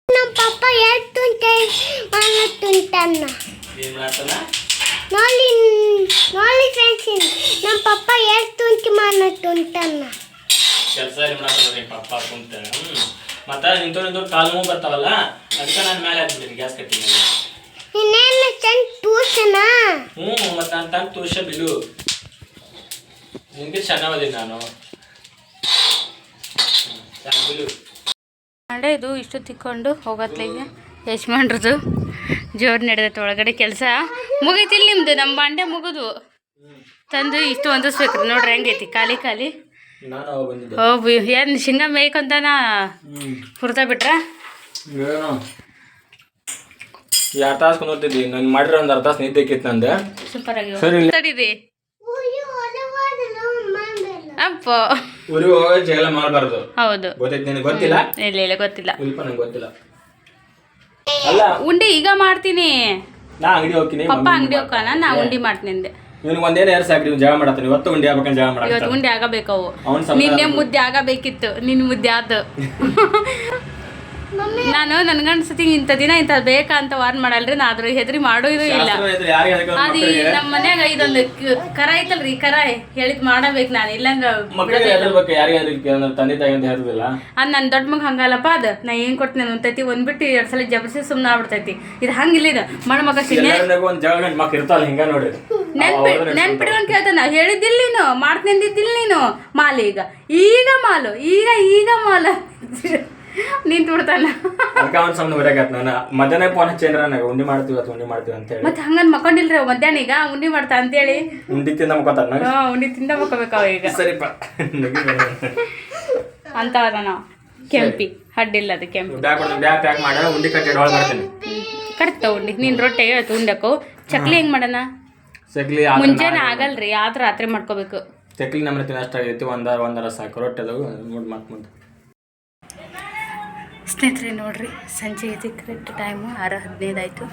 ನಮ್ಮ ಪಪ್ಪ ಎಷ್ಟು ತುಂಟೆ ಮಾಡುತ್ತುಂಟನ್ನ ಏನು ಮಾಡತ್ತಾನ ನೋಡಿ ನೋಡಿ ಫ್ರೆಂಡ್ಸ್ ನಮ್ಮ ಪಪ್ಪ ಎಷ್ಟು ತುಂಟಿ ಮಾಡುತ್ತುಂಟನ್ನ ಕೆಲಸ ಏನು ಮಾಡತ್ತಾನ ಪಪ್ಪ ಕುಂತ ಮತ್ತೆ ಮತ್ತು ನಿಂತು ನಿಂತು ಕಾಲು ನೋವು ಬರ್ತಾವಲ್ಲ ಅದಕ್ಕೆ ನಾನು ಮೇಲೆ ಹಾಕ್ಬಿಡ್ತೀನಿ ಗ್ಯಾಸ್ ಇನ್ನೇನು ಚೆಂದ ಹ್ಞೂ ಮತ್ತು ನಾನು ತಂದು ಬಿಡು. ಚೆನ್ನಾಗದೀನಿ ಮಂಡೆ ಇದು ಇಷ್ಟು ತಿಕ್ಕೊಂಡು ಹೋಗತ್ಲಿಗೆ. ಮಾಡ್ರದು ಜೋರು ನಡೆದೈತೆ ಒಳಗಡೆ ಕೆಲಸ. ಮುಗೀತಿಲ್ಲ ನಿಮ್ಮದು ನಮ್ಮ ಬಾಂಡೆ ಮುಗಿದು. ತಂದು ಇಷ್ಟು ಹೊಂದಿಸ್ಬೇಕ್ರಿ ನೋಡ್ರಿ ಹೆಂಗೈತಿ ಖಾಲಿ ಖಾಲಿ. ಓ ಏನು ಶೇಂಗಾ ಮೇಯ್ಕೊಂತಾನ? ಹುರ್ತಾ ಹುರ್ದ ಬಿಟ್ರ? ಏನು. ಎರಡು ತಾಸು ಕುಂದಿರ್ತಿದ್ವಿ ನಾನು ಮಾಡಿರೋ ಒಂದು ಅರ್ಧ ತಾಸು ನಿದ್ದೆಕ್ಕಿತ್ತು ನಂದು. ಸೂಪರ್ ಆಗಿ ಸರಿ ಅಪ್ಪ. ಊರಿಗೆ ಹೋಗಿ ಜಗಳ ಮಾಡಬಾರ್ದು. ಹೌದು. ಗೊತ್ತೈತೆ ನಿನಗೆ ಗೊತ್ತಿಲ್ಲ? ಇಲ್ಲ ಇಲ್ಲ ಗೊತ್ತಿಲ್ಲ. ಸ್ವಲ್ಪ ನಂಗೆ ಗೊತ್ತಿಲ್ಲ. ಅಲ್ಲ. ಉಂಡಿ ಈಗ ಮಾಡ್ತೀನಿ. ನಾ ಅಂಗಡಿ ಹೋಗ್ತೀನಿ ಪಪ್ಪ ಅಂಗಡಿ ಹೋಗೋಣ ನಾ ಉಂಡಿ ಮಾಡ್ತೀನಿ ಅಂದೆ. ಇವನಿಗೆ ಒಂದೇನು ಎರಡು ಸಾಕ್ರಿ ಜಗಳ ಮಾಡತ್ತಾನೆ. ಇವತ್ತು ಉಂಡಿ ಆಗ್ಬೇಕಂತ ಜಗಳ ಇವತ್ತು ಉಂಡಿ ಆಗಬೇಕು ಸ್ವಲ್ಪ ನಿನ್ನೆ ಮುದ್ದೆ ಆಗಬೇಕಿತ್ತು ನಿನ್ನ ಮುದ್ದೆ ಆತು ನಾನು ನನ್ಗನ್ಸತಿ ಇಂಥ ದಿನ ಇಂಥ ಬೇಕಾ ಅಂತ ವಾರ್ನ್ ಮಾಡಲ್ರಿ ನಾ ಅದ್ರ ಹೆದ್ರಿ ಮಾಡೋದು ಇಲ್ಲ. ಅದು ನಮ್ಮ ಮನ್ಯಾಗ ಇದೊಂದು ಕ- ಕರ ಐತಲ್ರಿ ಈ ಕರ ಹೇಳಿದ್ ಮಾಡಬೇಕು ನಾನು ಇಲ್ಲಂದ್ರ ಅದ್ ನನ್ನ ದೊಡ್ಡ ಮಗ ಹಂಗಲ್ಲಪ್ಪ ಅದ ನಾ ಏನ್ ಕೊಡ್ತೀನಿ ಒಂದ್ ಬಿಟ್ಟು ಎರಡ್ ಸಲ ಜಬರ್ಸಿ ಸುಮ್ನ ಆಗ್ಬಿಡ್ತೈತಿ. ಇದು ಹಂಗಿಲ್ಲ ಇದು. ಮಣ ಮಗ ನೆನ್ಪಿ ನೆನ್ಪಿಡ್ಕೊಂಡ್ ಕೇಳ್ತಾನ ಹೇಳಿದ್ದಿಲ್ಲ ನೀನು ಮಾಡ್ತೀನಿ ಅಂದಿದ್ದಿಲ್ಲ ನೀನು. ಮಾಲು ಈಗ. ಈಗ ಮಾಲು ಈಗ ಈಗ ಮಾಲು. ನಿಂತು ಬಿಡ್ತಾನ ಅದಕ್ಕೆ ಅವ್ನು ಸಣ್ಣ ಹೊರಗಾತ್ ನಾನು ಮಧ್ಯಾಹ್ನ ಫೋನ್ ಹಚ್ಚೇನ್ರ ನನಗೆ ಉಂಡಿ ಮಾಡ್ತೀವಿ ಇವತ್ತು ಉಂಡಿ ಮಾಡ್ತೀವಿ ಅಂತ ಹೇಳಿ. ಮತ್ತೆ ಹಂಗನ್ ಮಕ್ಕೊಂಡಿಲ್ರಿ ಅವ ಮಧ್ಯಾಹ್ನ ಈಗ? ಉಂಡಿ ಮಾಡ್ತಾ ಅಂತೇಳಿ ಉಂಡಿ ತಿಂದ ಮಕ್ಕೋತಾರ ನನಗೆ ಹಾ ಉಂಡಿ ತಿಂದ ಮಕ್ಕೋಬೇಕು ಅವ ಈಗ. ಸರಿಪ್ಪ. ನಾವು ಕೆಂಪಿ. ಹಡ್ಡಿಲ್ಲ ಅದು ಕೆಂಪಿ. ಬ್ಯಾಗ್ ಕೊಡ್ತೀನಿ ಬ್ಯಾಗ್ ಪ್ಯಾಕ್ ಮಾಡಿ ಉಂಡಿ ಕಟ್ಟಿ ಒಳಗೆ ಬರ್ತೀನಿ ಕಟ್ತಾವ ಉಂಡಿ. ನೀನ್ ರೊಟ್ಟೆ ಹೇಳ್ತು ಉಂಡಕು. ಚಕ್ಲಿ ಹೆಂಗ್ ಮಾಡೋಣ? ಚಕ್ಲಿ ಮುಂಜಾನೆ ಆಗಲ್ರಿ ಆದ್ರೆ ರಾತ್ರಿ ಮಾಡ್ಕೋಬೇಕು. ಚಕ್ಲಿ ನಮ್ಮ ತಿನ್ನ ಅಷ್ಟಾಗೈತಿ ಒಂದಾರ ಒಂದರ ಸಾಕು ರೊಟ್ಟೆ ಅದು ನೋಡಿ ಮತ್ತೆ ಮುಂದೆ. ಸ್ನೇಹಿತರೆ, ನೋಡಿರಿ, ಸಂಜೆ ಇದೆ ಕರೆಕ್ಟ್ ಟೈಮು ಆರು ಹದಿನೈದು ಆಯಿತು.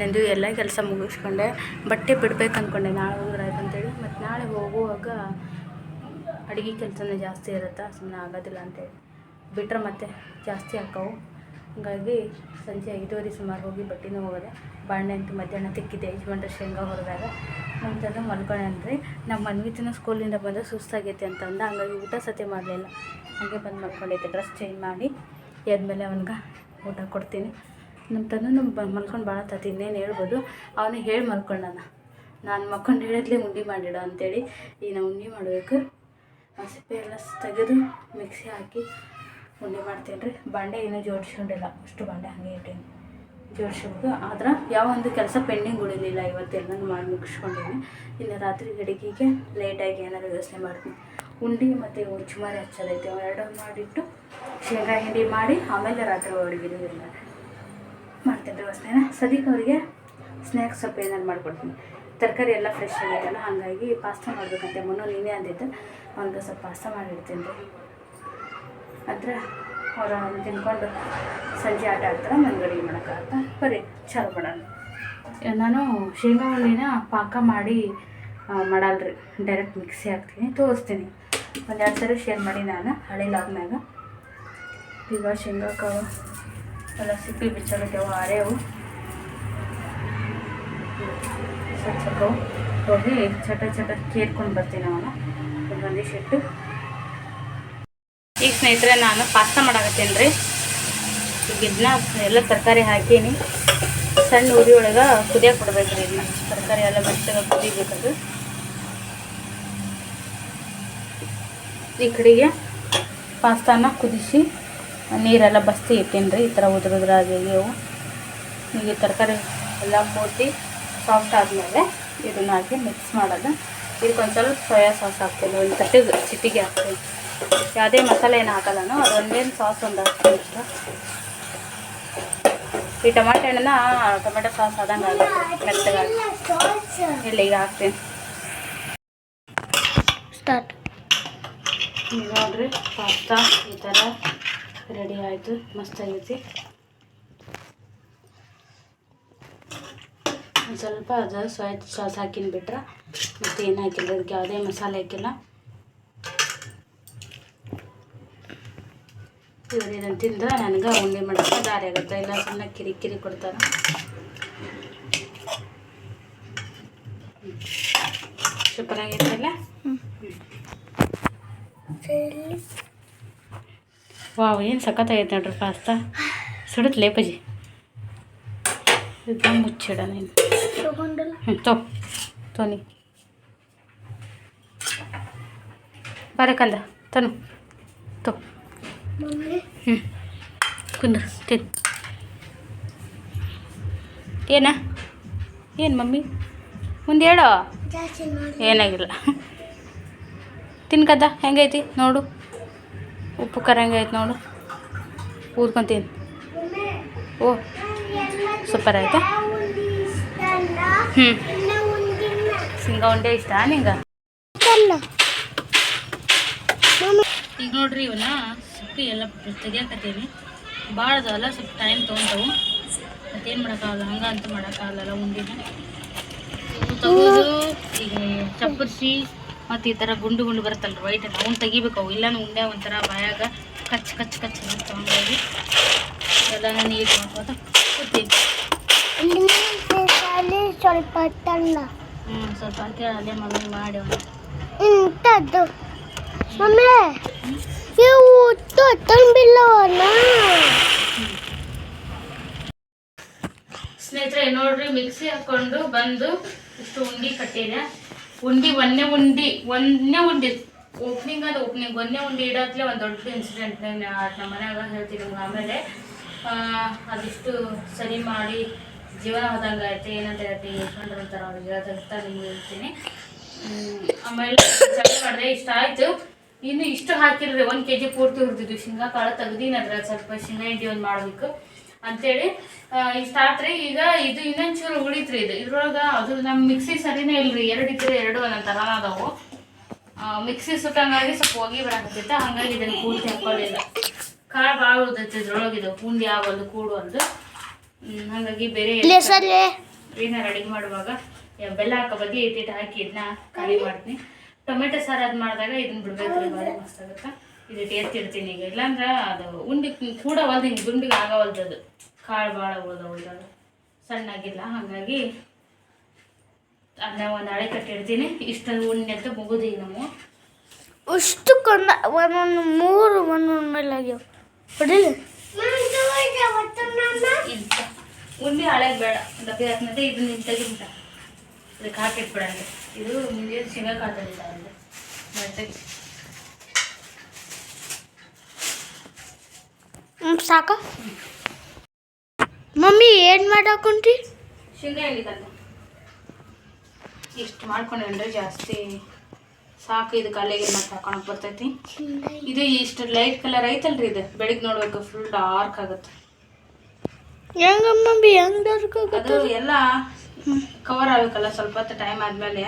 ನಂದು ಎಲ್ಲ ಕೆಲಸ ಮುಗಿಸ್ಕೊಂಡೆ. ಬಟ್ಟೆ ಬಿಡ್ಬೇಕು ಅಂದ್ಕೊಂಡೆ ನಾಳೆ ಹೋದ್ರಾಯ್ತು ಅಂತೇಳಿ. ಮತ್ತು ನಾಳೆ ಹೋಗುವಾಗ ಅಡುಗೆ ಕೆಲಸನೇ ಜಾಸ್ತಿ ಇರುತ್ತೆ ಸುಮ್ಮನೆ ಆಗೋದಿಲ್ಲ ಅಂತೇಳಿ. ಬಿಟ್ಟರೆ ಮತ್ತೆ ಜಾಸ್ತಿ ಹಾಕವು. ಹಾಗಾಗಿ ಸಂಜೆ ಐದುವರೆ ಸುಮಾರು ಹೋಗಿ ಬಟ್ಟೆನೂ ಹೋಗೋದೆ ಬಾಣೆ ಅಂತೂ ಮಧ್ಯಾಹ್ನ ತಿಕ್ಕಿದೆ ಯಜಮಾನ್ರ ಶೇಂಗಾ ಹೊರದಾಗ ಅಂತಂದು ಮಲ್ಕೊಂಡೆ ಅಂದ್ರಿ. ನಮ್ಮ ಮನ್ವಿತನ ಸ್ಕೂಲಿಂದ ಬಂದು ಸುಸ್ತಾಗೈತೆ ಅಂತಂದು ಹಂಗಾಗಿ ಊಟ ಸತಿ ಮಾಡಲಿಲ್ಲ. ಹಾಗೆ ಬಂದು ಮಲ್ಕೊಂಡೈತೆ ಡ್ರೆಸ್ ಚೇಂಜ್ ಮಾಡಿ. ಎದ್ಮೇಲೆ ಅವನಿಗೆ ಊಟ ಕೊಡ್ತೀನಿ. ನಮ್ಮ ತನ್ನೂ ಮಲ್ಕೊಂಡು ಭಾಳ ತತ್ತಿ ಇನ್ನೇನು ಹೇಳ್ಬೋದು. ಅವನಿಗೆ ಹೇಳಿ ಮಲ್ಕೊಂಡಾನ. ನಾನು ಮಕ್ಕೊಂಡು ಹೇಳಿದ್ಲೇ ಉಂಡಿ ಮಾಡಿಡು ಅಂತೇಳಿ. ಈಗ ನಾವು ಉಂಡಿ ಮಾಡಬೇಕು. ಸಿಪ್ಪೆ ಎಲ್ಲ ತೆಗೆದು ಮಿಕ್ಸಿ ಹಾಕಿ ಉಂಡೆ ಮಾಡ್ತೀನಿ ರೀ. ಬಾಂಡೆ ಏನೂ ಜೋಡಿಸ್ಕೊಂಡಿಲ್ಲ. ಅಷ್ಟು ಬಾಂಡೆ ಹಾಗೆ ಇಟ್ಟೀನಿ. ಜೋಡಿಸ್ಬೇಕು ಆದ್ರೆ ಯಾವ ಒಂದು ಕೆಲಸ ಪೆಂಡಿಂಗ್ ಉಳಿಲಿಲ್ಲ. ಇವತ್ತೆಲ್ಲನೂ ಮಾಡಿ ಮುಗಿಸ್ಕೊಂಡಿನಿ. ಇನ್ನು ರಾತ್ರಿ ಗಡಿಗೆಗೆ ಲೇಟಾಗಿ ಏನಾದ್ರು ವ್ಯವಸ್ಥೆ ಮಾಡ್ತೀನಿ. ಉಂಡಿ ಮತ್ತು ಉಚ್ಚುಮಾರಿ ಹಚ್ಚೋದೈತೆ. ಎರಡು ಮಾಡಿಟ್ಟು ಶೇಂಗಾ ಹಿಂಡಿ ಮಾಡಿ ಆಮೇಲೆ ರಾತ್ರಿ ಅಡುಗೆ ಇಲ್ಲ ಮಾಡ್ತೀನಿ ರೀ ಸದ್ಯಕ್ಕೆ ಅವರಿಗೆ ಸ್ನ್ಯಾಕ್ಸ್ ಸ್ವಲ್ಪ ಏನಾರು ಮಾಡ್ಕೊಡ್ತೀನಿ. ತರಕಾರಿ ಎಲ್ಲ ಫ್ರೆಶ್ ಆಗೈತಲ್ಲ ಹಾಗಾಗಿ ಪಾಸ್ತಾ ಮಾಡ್ಬೇಕಂತೆ. ಮೊನ್ನೆ ನೀನೇ ಅಂದಿದ್ದೆ. ಒಂದು ಸ್ವಲ್ಪ ಪಾಸ್ತಾ ಮಾಡಿಡ್ತೀನಿ ರೀ. ಆದರೆ ಅವ್ರು ತಿನ್ಕೊಂಡು ಸಂಜೆ ಆಟ ಆಡ್ತಾರೆ ನಾನು ಅಡುಗೆ ಮಾಡೋಕ್ಕಾಗತ್ತ? ಬರೀ ಚಾಲು ಮಾಡೋಣ. ನಾನು ಶೇಂಗಾ ಹುಳಿನ ಪಾಕ ಮಾಡಿ ಮಾಡಲ್ರಿ. ಡೈರೆಕ್ಟ್ ಮಿಕ್ಸಿ ಹಾಕ್ತೀನಿ. ತೋರಿಸ್ತೀನಿ. ಒಂದೆರಡು ಸರಿ ಶೇರ್ ಮಾಡಿ ನಾನು ಹಳೆ ಲಾಗ್ನಾಗ. ಈಗ ಶೇಂಗಾ ಕಾಳು, ಎಲ್ಲ ಸಿಪ್ಪಿ ಬಿಚ್ಚಾಗತ್ತೇವು ಆರೇವು. ಸ್ವಚ್ಛಕ್ಕವು ಹೋಗಿ ಚಟ ಚಟ ಕೇರ್ಕೊಂಡು ಬರ್ತೀನಿ ಅವನು. ಒಂದಿಷ್ಟು ಈಗ ಸ್ನೇಹಿತರೆ, ನಾನು ಪಾಸ್ತಾ ಮಾಡಾಕತ್ತೀನಿ ರೀ ಈಗ ಇದನ್ನ ಎಲ್ಲ ತರಕಾರಿ ಹಾಕೀನಿ. ಸಣ್ಣ ಉರಿ ಒಳಗೆ ಕುದಿಯಕ್ಕೆ ಕೊಡ್ಬೇಕು ರೀ ಇದನ್ನ. ತರಕಾರಿ ಎಲ್ಲ ಮೆತ್ತಗೆ ಕುದಿಬೇಕದು. ಈ ಕಡೆಗೆ ಪಾಸ್ತಾನ ಕುದಿಸಿ, ನೀರೆಲ್ಲ ಬಸ್ತಿ ಇಟ್ಟೇನ್ರಿ ಈ ಥರ ಉದುರುದ್ರಾಗಿ ಅವು ಈಗ ತರಕಾರಿ ಎಲ್ಲ ಮೂತಿ ಸಾಫ್ಟ್ ಆದಮೇಲೆ ಇದನ್ನ ಹಾಕಿ ಮಿಕ್ಸ್ ಮಾಡೋದು. ಇದಕ್ಕೊಂದು ಸ್ವಲ್ಪ ಸೋಯಾ ಸಾಸ್ ಹಾಕ್ತೀನಿ, ಒಂದು ತಟ್ಟಿಗೆ ಚಿಟಿಗೆ ಹಾಕ್ತೀನಿ. ಯಾವುದೇ ಮಸಾಲೆ ಏನು ಹಾಕಲ್ಲ ನಾನು ಅದು ಒಂದೇನು ಸಾಸ್ ಒಂದು ಹಾಕ್ತೀನಿ. ಈ ಟೊಮ್ಯಾಟೊ ಹಣ್ಣನ್ನ ಟೊಮೆಟೊ ಸಾಸ್ ಆದಂಗೆ ಆಗುತ್ತೆ, ಮೆತ್ತಗಾಗಿ. ಈಗ ಹಾಕ್ತೀನಿ. ಸ್ಟಾರ್ಟ್ ಈಗ ನೋಡ್ರಿ ಪಾಸ್ತಾ ಈ ಥರ ರೆಡಿ ಆಯಿತು. ಮಸ್ತಾಗೈತಿ ಒಂದು ಸ್ವಲ್ಪ ಅದು ಸೋಯಾ ಸಾಸ್ ಹಾಕಿನ ಬಿಟ್ರೆ ಮತ್ತೆ ಏನು ಹಾಕಿಲ್ಲ. ಅದಕ್ಕೆ ಯಾವುದೇ ಮಸಾಲೆ ಹಾಕಿಲ್ಲ. ಇವರು ಇದನ್ನು ತಿಂದ್ರೆ ನನಗೆ ಉಂಡೆ ಮಾಡೋಕ್ಕೆ ದಾರಿ ಆಗುತ್ತೆ. ಇಲ್ಲ ಸುಮ್ಮನೆ ಕಿರಿ ಕಿರಿ ಕೊಡ್ತಾರೆ ಸೂಪರ್ ಆಗೈತಲ್ಲ ವಾವ್ ಏನು ಸಖತ್ತಾಗೈತೆ ನೋಡ್ರಿ ಪಾಸ್ತಾ ಸುಡುತ್ತೆ ಲೇಪಜಿ. ಇದು ಮುಚ್ಚಿಡ ನೀನು. ಹ್ಞೂ ತೊ. ತೋನಿ. ಬರಕಂದ ತನು. ತೋ. ಹ್ಞೂ ಕುಂದ್ರ ತಿನ್. ಏನ? ಏನು ಮಮ್ಮಿ? ಮುಂದೆ ಹೇಳೋ? ಏನಾಗಿಲ್ಲ. ತಿನ್ಕದ ಹೆಂಗೈತಿ? ನೋಡು. ಉಪ್ಪು ಖಾರ ಹೆಂಗೈತಿ ನೋಡು. ಊದ್ಕೊಂತೀನಿ ಓ, ಸೂಪರ್ ಆಯ್ತಾ? ಹ್ಞೂ ಶೇಂಗಾ ಉಂಡೆ ಇಷ್ಟ ನಿಂಗೆ? ಈಗ ನೋಡ್ರಿ ಇವನ್ನ ಸೊಪ್ಪಿ ಎಲ್ಲ ತೆಗಿಯಾಕತ್ತೀನಿ. ಭಾಳ ಅದಲ್ಲ ಸ್ವಲ್ಪ ಟೈಮ್ ತೊಗೊಂತವು. ಮತ್ತೇನು ಮಾಡೋಕ್ಕಾಗಲ್ಲ, ಹಂಗೆ ಅಂತ ಮಾಡೋಕ್ಕಾಗಲ್ಲ ಉಂಡಿನ. ತಗೋದು, ಈಗ ಚಪ್ಪರಿಸಿ ಮತ್ತು ಈ ಥರ ಗುಂಡು ಗುಂಡು ಬರುತ್ತಲ್ಲ ವೈಟ್ ಅವ್ನು ತೆಗಿಬೇಕು ಅವು. ಇಲ್ಲಾನು ಉಂಡೆ ಒಂಥರ ಬಾಯಾಗ ಕಚ್ ಕಚ್ ಕಚ್ ಅಂತ ಹಂಗಾಗಿ ಎಲ್ಲ ನೀಟ್ ಮಾಡ್ಕೋತ ಕೂತೀನಿ ಸ್ವಲ್ಪ ತಣ್ಣ. ಹ್ಞೂ ಸ್ವಲ್ಪ ಅಂತೇಳಿ ಅಲ್ಲೇ ಮಮ್ಮಿ ಮಾಡಿ ಇಂಥದ್ದು. ಮಮ್ಮಿ ಇವು ತಂಬಿಲ್ಲವಲ್ಲ? ಸ್ನೇಹಿತರೆ ನೋಡ್ರಿ ಮಿಕ್ಸಿ ಹಾಕೊಂಡು ಬಂದು ಇಷ್ಟು ಉಂಡಿ ಕಟ್ಟಿದೆ. ಉಂಡಿ ಒಂದೇ ಉಂಡಿ ಒಂದೇ ಉಂಡಿ. ಓಪನಿಂಗ್ ಅದು ಓಪನಿಂಗ್ ಒಂದೇ ಉಂಡಿ ಇಡತ್ಲೆ ಒಂದು ದೊಡ್ಡ ಇನ್ಸಿಡೆಂಟ್ ನಮ್ಮ ಮನೆಯಾಗ ಹೇಳ್ತೀನಿ ನಿಮ್ಗೆ ಆಮೇಲೆ. ಅದಿಷ್ಟು ಸರಿ ಮಾಡಿ ಜೀವನ ಹೋದಂಗೆ ಆಯ್ತು. ಏನಂತ ಹೇಳ್ತೀನಿ ಯಜಮಾನ್ರು ಅಂತಾರೆ ಅವ್ರಿಗೆ ಹೇಳ್ದಂತ ನಿಮ್ಗೆ ಹೇಳ್ತೀನಿ. ಆಮೇಲೆ ಸರಿ ಮಾಡಿದೆ ಇಷ್ಟ ಆಯ್ತು. ಇನ್ನು ಇಷ್ಟು ಹಾಕಿರ್ರಿ, ಒಂದು ಕೆ ಜಿ ಪೂರ್ತಿ ಹುರಿದಿದ್ದು ಶೇಂಗಾ ಕಾಳು ತೆಗ್ದೀನಿ ಅದ್ರ ಸ್ವಲ್ಪ ಶೇಂಗಾ ಹಿಂಡಿ ಒಂದು ಮಾಡಬೇಕು. ಅಂತೇಳಿ ಈ ಸ್ಟಾರ್ಟ್ರಿ ಆತ್ರಿ ಈಗ ಇದು ಇನ್ನೊಂಚೂರು ಉಳಿತ್ರಿ ಇದು. ಇದ್ರೊಳಗೆ ಅದು ನಮ್ಮ ಮಿಕ್ಸಿ ಸರಿನೇ ಇಲ್ರಿ. ಎರಡು ಇದ್ರೆ ಎರಡು ಒಂದೊಂದು ಥರ ಅದಾವು. ಮಿಕ್ಸಿ ಸುಟ್ಟಂಗಾಗಿ ಸ್ವಲ್ಪ ಹೋಗಿ ಬರಾಕತ್ತಿತ್ತ ಹಂಗಾಗಿ ಇದನ್ನು ಪೂರ್ತಿ ಹಾಕೊಳ್ಳಿಲ್ಲ. ಕಾಳು ಭಾಳ ಉಳ್ದೈತಿ ಇದ್ರೊಳಗೆ ಇದು. ಪೂಂಡಿ ಆಗೋದು ಕೂಡೋದು ಹಾಗಾಗಿ ಬೇರೆ ಏನಾರು ಅಡುಗೆ ಮಾಡುವಾಗ ಬೆಲ್ಲ ಹಾಕೋ ಬಗ್ಗೆ ಇಟ್ಟಿಟ್ಟು ಹಾಕಿ ಇದನ್ನ ಖಾಲಿ ಮಾಡ್ತೀನಿ. ಟೊಮೆಟೊ ಸಾರು ಅದು ಮಾಡಿದಾಗ ಇದನ್ನ ಬಿಡ್ಬೇಕು ಮಸ್ತ್ ಆಗುತ್ತೆ? ಇದಿಟ್ಟು ಎತ್ತಿಡ್ತೀನಿ ಈಗ. ಇಲ್ಲಾಂದ್ರೆ ಅದು ಉಂಡಿ ಕೂಡ ಹೊಲ್ದು ಹಿಂಗೆ ಗುಂಡಿಗೆ ಆಗವಲ್ದು ಅದು ಕಾಳು ಭಾಳ ಉಳ್ದ ಉಳ್ದಾಗ ಸಣ್ಣಾಗಿಲ್ಲ ಹಾಗಾಗಿ ಅದನ್ನ ಒಂದು ಹಳೆ ಕಟ್ಟಿರ್ತೀನಿ ಇಷ್ಟೊಂದು ಉಂಡೆ ಅಂತ ಮುಗುದು ಈಗ ನಾವು ಅಷ್ಟು ಕೊಂಡ ಒಂದೊಂದು ಮೂರು ಒಂದೊಂದು ಮೇಲೆ ಆಗ್ಯಾವ. ಹೊಡಿಲಿ ಉಂಡೆ ಹಳೆ ಬೇಡ. ಡಬ್ಬಿ ಹಾಕ್ನಂತೆ ಇದನ್ನ ಅದಕ್ಕೆ ಇದಕ್ಕೆ ಹಾಕಿಟ್ಬಿಡಂಗ ಇದು ಮುಂದೆ ಶೇಂಗಾ ಕಾಳ್ತಂದಿಲ್ಲ ಅಂದರೆ ಮೆತ್ತಗೆ ಹ್ಞೂ ಸಾಕ. ಮಮ್ಮಿ ಏನು ಮಾಡಾಕೊಂಡ್ರಿ ಇಷ್ಟು ಮಾಡ್ಕೊಂಡ್ರೆ ಜಾಸ್ತಿ. ಸಾಕು ಇದು ಕಲೆಗೆ ಮತ್ತೆ ಹಾಕೊಳಕ್ ಬರ್ತೈತಿ. ಇದು ಇಷ್ಟು ಲೈಟ್ ಕಲರ್ ಐತಲ್ರಿ ಇದು. ಬೆಳಿಗ್ಗೆ ನೋಡ್ಬೇಕು ಫುಲ್ ಡಾರ್ಕ್ ಆಗುತ್ತೆ. ಹೆಂಗ ಮಮ್ಮಿ ಹೆಂಗ್ ಡಾರ್ಕ್ ಅದು ಎಲ್ಲ ಕವರ್ ಆಗ್ಬೇಕಲ್ಲ ಸ್ವಲ್ಪ ಹೊತ್ತು ಟೈಮ್ ಆದ್ಮೇಲೆ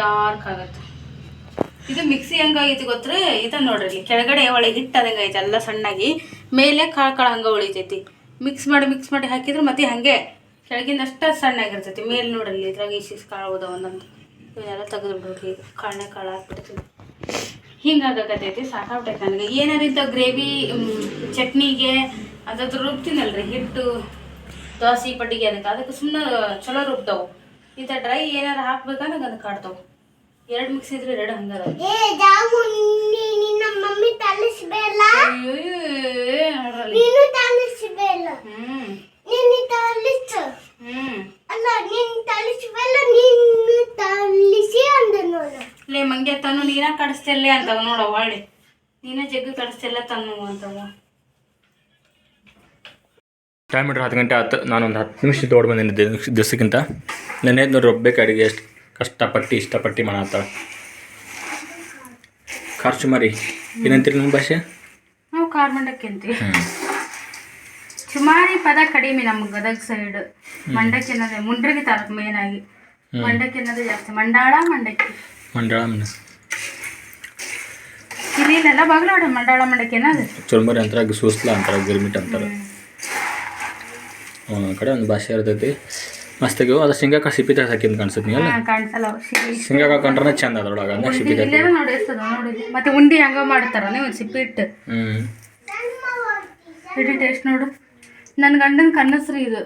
ಡಾರ್ಕ್ ಆಗುತ್ತೆ. ಇದು ಮಿಕ್ಸಿ ಹೆಂಗಾಗೈತಿ ಗೊತ್ತ್ರಿ? ಇದು ನೋಡ್ರಿ ಕೆಳಗಡೆ ಒಳಗೆ ಹಿಟ್ಟದಂಗೆ ಐತೆ ಎಲ್ಲ ಸಣ್ಣಾಗಿ. ಮೇಲೆ ಕಾಳು ಕಾಳು ಹಂಗೆ ಉಳಿತೈತಿ. ಮಿಕ್ಸ್ ಮಾಡಿ ಮಿಕ್ಸ್ ಮಾಡಿ ಹಾಕಿದ್ರೆ ಮತ್ತೆ ಹಾಗೆ ಕೆಳಗಿಂದ ಅಷ್ಟೇ ಸಣ್ಣಾಗಿರ್ತೈತಿ. ಮೇಲೆ ನೋಡ್ರಿ ಇದ್ರಾಗ ಇಶಿಸ್ ಕಾಳು ಹೋದ ಒಂದೊಂದು ಇವನ್ನೆಲ್ಲ ತೆಗೆದು ಬಿಡ್ರಿ ಕಾಳನೆ ಕಾಳು ಹಾಕ್ಬಿಡ್ತೀವಿ ಹಿಂಗಾಗತೈತಿ ಸಾಕಾಗ್ಬಿಟ್ಟೈತೆ ನನಗೆ. ಏನಾರ ಇದ್ದ ಗ್ರೇವಿ ಚಟ್ನಿಗೆ ಅದಾದ್ರು ರುಬ್ತೀನಲ್ರಿ, ಹಿಟ್ಟು, ದೋಸೆ ಪಟ್ಟಿಗೆ ಅದಕ್ಕೆ. ಅದಕ್ಕೆ ಸುಮ್ಮನೆ ಚಲೋ ರುಬ್ತಾವೆ ಇಂಥ ಡ್ರೈ ಏನಾರ ಹಾಕ್ಬೇಕಂದ್ರೆ ಅದಕ್ಕೆ ಕಾಡ್ತಾವು. ಎರಡು ಮಿಕ್ಸ್ ಇದ್ರೆ ಎರಡು ಹಂಗಾರ. ಏ ನಿನ್ನ ಮಮ್ಮಿ ನೀನು ನೀನು ತಲಿಸ್ ಅಲ್ಲ ನೀನು ತಲಿಸ್ಬೇಲ್ಲ ನೀನು ತಲಿಸಿ ಅಂದ ನೋಡು ಲೇ ಮಂಗೆ ತಾನು ನೀನ ಕಡಿಸ್ತಿಲ್ಲ ಅಂತವ ನೋಡ ಹೊಳ್ಳಿ ನೀನ ಜಗ್ಗು ಕಡಿಸ್ತಿಲ್ಲ ತನ್ನು ಅಂತವ ಟೈಮ್ ಇಟ್ರೆ ಹತ್ತು ಗಂಟೆ ಆಯ್ತು ನಾನೊಂದು ಹತ್ತು ನಿಮಿಷ ದೊಡ್ಡ ಬಂದಿನಿ ದಿವಸಕ್ಕಿಂತ ನೋಡಿ ರೊಬ್ಬೇಕು ಅಡುಗೆ ಎಷ್ಟು ಕಷ್ಟಪಟ್ಟು ಇಷ್ಟಪಟ್ಟು ಮಾಡತ್ತಾಳೆ ಖರ್ಚು ಮರಿ ಏನಂತೀರಿ ನಮ್ಮ ಭಾಷೆ? ನಾವು ಖಾರ ಮಂಡಕ್ಕಿ ಅಂತೀವಿ. ಸುಮಾರಿ ಪದ ಕಡಿಮೆ ನಮ್ಮ ಗದಗ ಸೈಡ್ ಮಂಡಕ್ಕಿ ಅನ್ನೋದು ಮುಂಡ್ರಗಿ ತಾಲೂಕು ಮೇನ್ ಆಗಿ. ಮಂಡಕ್ಕಿ ಅನ್ನೋದು ಜಾಸ್ತಿ. ಮಂಡಾಳ ಮಂಡಕ್ಕಿ. ಮಂಡಾಳ ಇಲ್ಲೆಲ್ಲ ಬಾಗ್ಲೋಡ ಮಂಡಾಳ ಮಂಡಕ್ಕಿ ಅನ್ನೋದು. ಚುರುಮರಿ ಅಂತಾರ ಸೂಸ್ಲ ಅಂತಾರ ಗಿರ್ಮಿಟ್ ಅಂತಾರೆ. ಒಂದೊಂದು ಕಡೆ ಒಂದು ಭಾಷೆ ಇರ್ತೈತಿ. ಮಸ್ತಾಗಿ ಅದು ಶೇಂಗಾಕ ಸಿಪ್ಪಿ ತೆಗ್ದು ಹಾಕಿದ್ ಕಾಣಿಸುತ್ತೆ ನೀವು ಕಾಣಿಸಲ್ಲ. ಶೇಂಗಾಕ ಕಂಡ್ರೆ ಚಂದ ಅದ್ರೊಳಗೆ ಅಂದ್ರೆ ತೆಗ್ದು ನೋಡಿ ಎಷ್ಟದ ನೋಡಿ. ಮತ್ತೆ ಉಂಡಿ ಹಂಗ ಮಾಡ್ತಾರ ನೀವು ಸಿಪ್ಪಿ ಇಟ್ಟು. ಇಡೀ ಟೇಸ್ಟ್ ನೋಡು. ನನ್ನ ಗಂಡನ ಕನಸ್ರಿ ಇದು.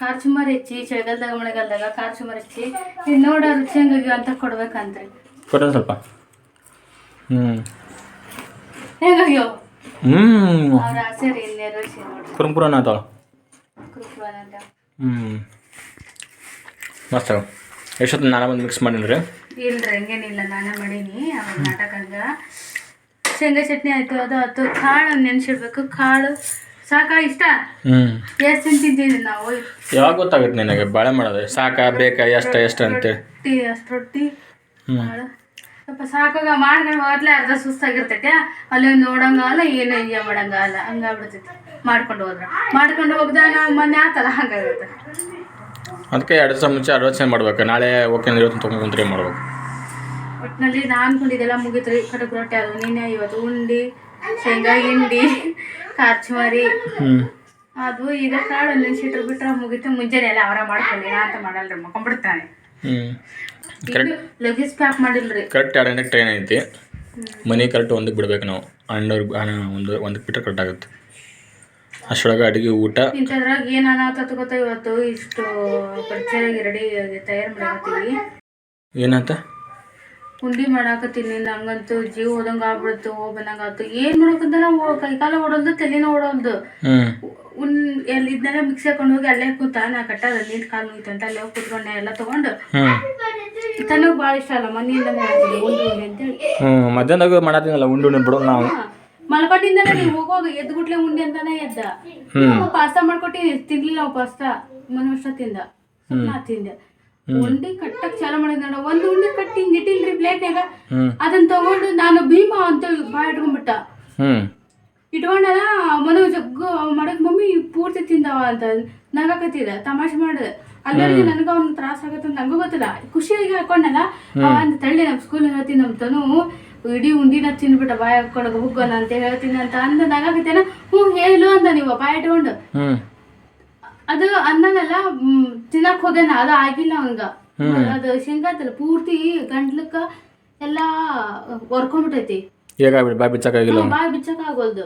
ಖಾರ ಸುಮಾರು ಹೆಚ್ಚಿ ಚಳಿಗಾಲದಾಗ ಮಳೆಗಾಲದಾಗ ಖಾರ ಸುಮಾರು ಹೆಚ್ಚಿ. ಇದು ನೋಡ ರುಚಿ ಹಂಗಾಗಿ ಅಂತ ಕೊಡ್ಬೇಕಂತ್ರಿ. ಕೊಡೋದು ಸ್ವಲ್ಪ. ಹ್ಞೂ ಹೇಗಾಗ್ಯೋ? ಹ್ಞೂ ಅವ್ರ ಆಸೆ ರೀ ನೆರವೇರಿಸಿ ನೋಡಿ ಕುರುಮ್ ಕುರನ್ ಆತಾಳ ಹ್ಞೂ ಮಸ್ತ್ ಎಷ್ಟೊತ್ತು ನಾನು ಬಂದು ಮಿಕ್ಸ್ ರೀ ಇಲ್ರಿ ಹಂಗೇನಿಲ್ಲ ನಾನೇ ಮಾಡೀನಿ ಅವಾಗ ನಾಟಕ ಹಂಗ. ಶೇಂಗಾ ಚಟ್ನಿ ಆಯ್ತು ಅದು ಆಯ್ತು. ಕಾಳು ನೆನ್ಸಿಡ್ಬೇಕು ಕಾಳು. ಸಾಕ ಇಷ್ಟ? ಹ್ಞೂ ಎಷ್ಟು ತಿಂತಿದ್ದೀವಿ ನಾವು? ಯಾವಾಗ ಗೊತ್ತಾಗುತ್ತೆ ನಿನಗೆ? ಬಾಳೆ ಮಾಡೋದು. ಸಾಕ ಬೇಕಾ ಎಷ್ಟು ಎಷ್ಟು ಅಂತೇಳಿ ರೊಟ್ಟಿ ಅಷ್ಟು ರೊಟ್ಟಿ ಕಾಳು. ಸ್ವಲ್ಪ ಸಾಕಾಗ ಮಾಡ್ಕೊಂಡು ಹೋಗ್ಲೇ ಅರ್ಧ ಸುಸ್ತಾಗಿರ್ತೈತೆ. ಅಲ್ಲಿ ನೋಡಂಗಲ್ಲ ಏನು ಎಂಜಾಯ್ ಮಾಡಂಗಲ್ಲ ಹಂಗಾಗ್ಬಿಡ್ತೈತಿ. ಮಾಡ್ಕೊಂಡು ಹೋದ್ರ. ಮಾಡ್ಕೊಂಡು ಹೋಗ್ದಾಗ ಮೊನ್ನೆ ಆತಲ್ಲ ಹಂಗಾಗುತ್ತೆ. ಅದಕ್ಕೆ ಎರಡು ದಿವಸ ಮುಂಚೆ ಆಲೋಚನೆ ಮಾಡ್ಬೇಕು. ನಾಳೆ ಓಕೆ ಇವತ್ತು ತೊಗೊಂಡ್ರೆ ಮಾಡ್ಬೇಕು? ಒಟ್ಟಿನಲ್ಲಿ ನಾನು ಅನ್ಕೊಂಡಿದ್ದೆಲ್ಲ ಮುಗಿತ್ರಿ ಕಟಕ್ ರೊಟ್ಟಿ ಅದು ನಿನ್ನೆ ಇವತ್ತು ಉಂಡಿ ಶೇಂಗಾ ಹಿಂಡಿ ಕಾರ್ಚುಮಾರಿ ಅದು ಈಗ ಕಾಳು ನೆನ್ಸಿಟ್ರು ಬಿಟ್ರೆ ಮುಗಿತು. ಮುಂಜಾನೆ ಎಲ್ಲ ಅವರ ಮಾಡ್ಕೊಂಡಿ ನಾ ಅಂತ ಮಾಡಲ್ರಿ ಮಕ್ಕೊಂಡ್ಬಿಡ್ತಾನೆ ಲಗೇಜ್ ಪ್ಯಾಕ್ ಮಾಡಿಲ್ರಿ. ಕರೆಕ್ಟ್ ಎರಡು ಗಂಟೆಗೆ ಟ್ರೈನ್ ಐತಿ. ಮನೆ ಕರೆಕ್ಟ್ ಒಂದಕ್ಕೆ ಬಿಡ್ಬೇಕು ನಾವು. ಹನ್ನೊಂದು ಒಂದು ಒಂದಕ್ಕೆ ಬಿಟ್ಟರೆ ಕರೆಕ್ಟ್ ಆಗುತ್ತೆ. ಅಷ್ಟರೊಳಗೆ ಅಡುಗೆ ಊಟ. ಇಂಥದ್ರಾಗ ಏನ ಅನಾಥ ಗೊತ್ತ ಇವತ್ತು? ಇಷ್ಟು ಪರಿಚಯ ರೆಡಿ ತಯಾರು ಮಾಡಾಕತ್ತೀವಿ. ಏನಂತ? ಉಂಡಿ ಮಾಡಾಕತ್ತೀನಿ. ನಂಗಂತೂ ಜೀವ ಹೋದಂಗ ಆಗ್ಬಿಡ್ತು ಹೋಗ್ಬಂದಂಗ ಆಯ್ತು ಏನ್ ಮಾಡಕಂತ ನಾವು? ಕೈಕಾಲ ಓಡೋದು ತಲೆನ ಓಡೋದು ಹ್ಞೂ ಉನ್ ಎಲ್ಲಿ ಇದನ್ನೆಲ್ಲ ಮಿಕ್ಸಿ ಹಾಕೊಂಡು ಹೋಗಿ ಅಲ್ಲೇ ಕೂತ ನಾ ಕಟ್ಟದ ನೀಟ್ ಕಾಲು ಮುಗಿತು ಅಂತ ಅಲ್ಲೇ ಹೋಗಿ ಕೂತ್ಕೊಂಡೆ ಎಲ್ಲ ತಗೊಂಡು. ತನಗ್ ಭಾಳ ಇಷ್ಟ ಅಲ್ಲ ಮನೆಯಿಂದ ಮಾಡ್ತೀನಿ ಉಂಡಿ ಉಂಡೆ ಅಂತೇಳಿ. ಹ್ಮ್ ಮಧ್ಯಾಹ್ನದಾಗ ಮಾಡತ್ತೀನಲ್ಲ ಉಂಡು ಉಂಡು ಬಿಡೋದು ನಾವು. ಮಲ್ಕೊಂಡಿಂದಲೇ ನೀವು ಹೋಗುವಾಗ ಎದ್ದು ಗುಟ್ಲೆ ಉಂಡಿ ಅಂತಾನೆ ಎದ್ದ. ಪಾಸ್ತಾ ಮಾಡ್ಕೊಟ್ಟಿ ತಿನ್ಲಿಲ್ಲ ನಾವು ಪಾಸ್ತಾ ವರ್ಷ ತಿಂದ. ನಾ ತಿಂದೆ. ಉಂಡೆ ಕಟ್ಟಕ್ ಚಾಲು ಮಾಡಿದ ಒಂದ್ ಉಂಡಿ ಕಟ್ಟಿ ಹಿಂಗ್ ಇಟ್ಟಿಲ್ರಿ ಪ್ಲೇಟ್ನಾಗ ಅದನ್ನ ತಗೊಂಡು ನಾನು ಭೀಮ ಅಂತ ಬಾಯ್ ಇಟ್ಕೊಂಡ್ಬಿಟ್ಟ. ಇಟ್ಕೊಂಡಲ್ಲ ಮನು ಜಗ್ಗು ಮಾಡಕ್ ಮಮ್ಮಿ ಪೂರ್ತಿ ತಿಂದವ ಅಂತ ನಗಕತ್ತಿದ ತಮಾಷೆ ಮಾಡಿದೆ. ಅಲ್ಲಿ ನನಗ ಅವ್ನ ತ್ರಾಸ ಆಗತ್ತ ನಂಗೂ ಗೊತ್ತಿಲ್ಲ. ಖುಷಿಯಾಗಿ ಹಾಕೊಂಡಲ್ಲ ಅವ ಅಂತ ತಳ್ಳಿ ನಮ್ಮ ಸ್ಕೂಲ್ ಹೇಳ್ತೀನಿ ನಮ್ಮ ತನು ಇಡೀ ಉಂಡಿನ ತಿನ್ಬಿಟ್ಟ ಬಾಯ ಹಾಕೊಂಡು ಹೋಗೋಣ ಅಂತ ಹೇಳ್ತೀನಿ ಅಂತ ಅಂದ ನಗಾಕತ್ತೇನ ಹ್ಞೂ ಹೇಳು ಅಂತ ನೀವು ಬಾಯ್ ಇಟ್ಕೊಂಡು. ಅದು ಅನ್ನನೆಲ್ಲ ತಿನ್ನಕ್ ಹೋಗ್ಯಾನ ಅದು ಆಗಿಲ್ಲ ಅವಂಗ ಅದು ಶೇಂಗಾತಲ್ಲ ಪೂರ್ತಿ ಗಂಟ್ಲಕ್ಕ ಎಲ್ಲಾ ಹೊರ್ಕೊಂಡ್ಬಿಟ್ಟೈತಿ ಹೇಗಾಗ್ಬಿಡಿ ಬಾಯ್ ಬಿಚ್ಚಕ್ಕಾಗಿಲ್ಲ ಬಾಯ್ ಬಿಚ್ಚಕ್ ಆಗೋಲ್ದು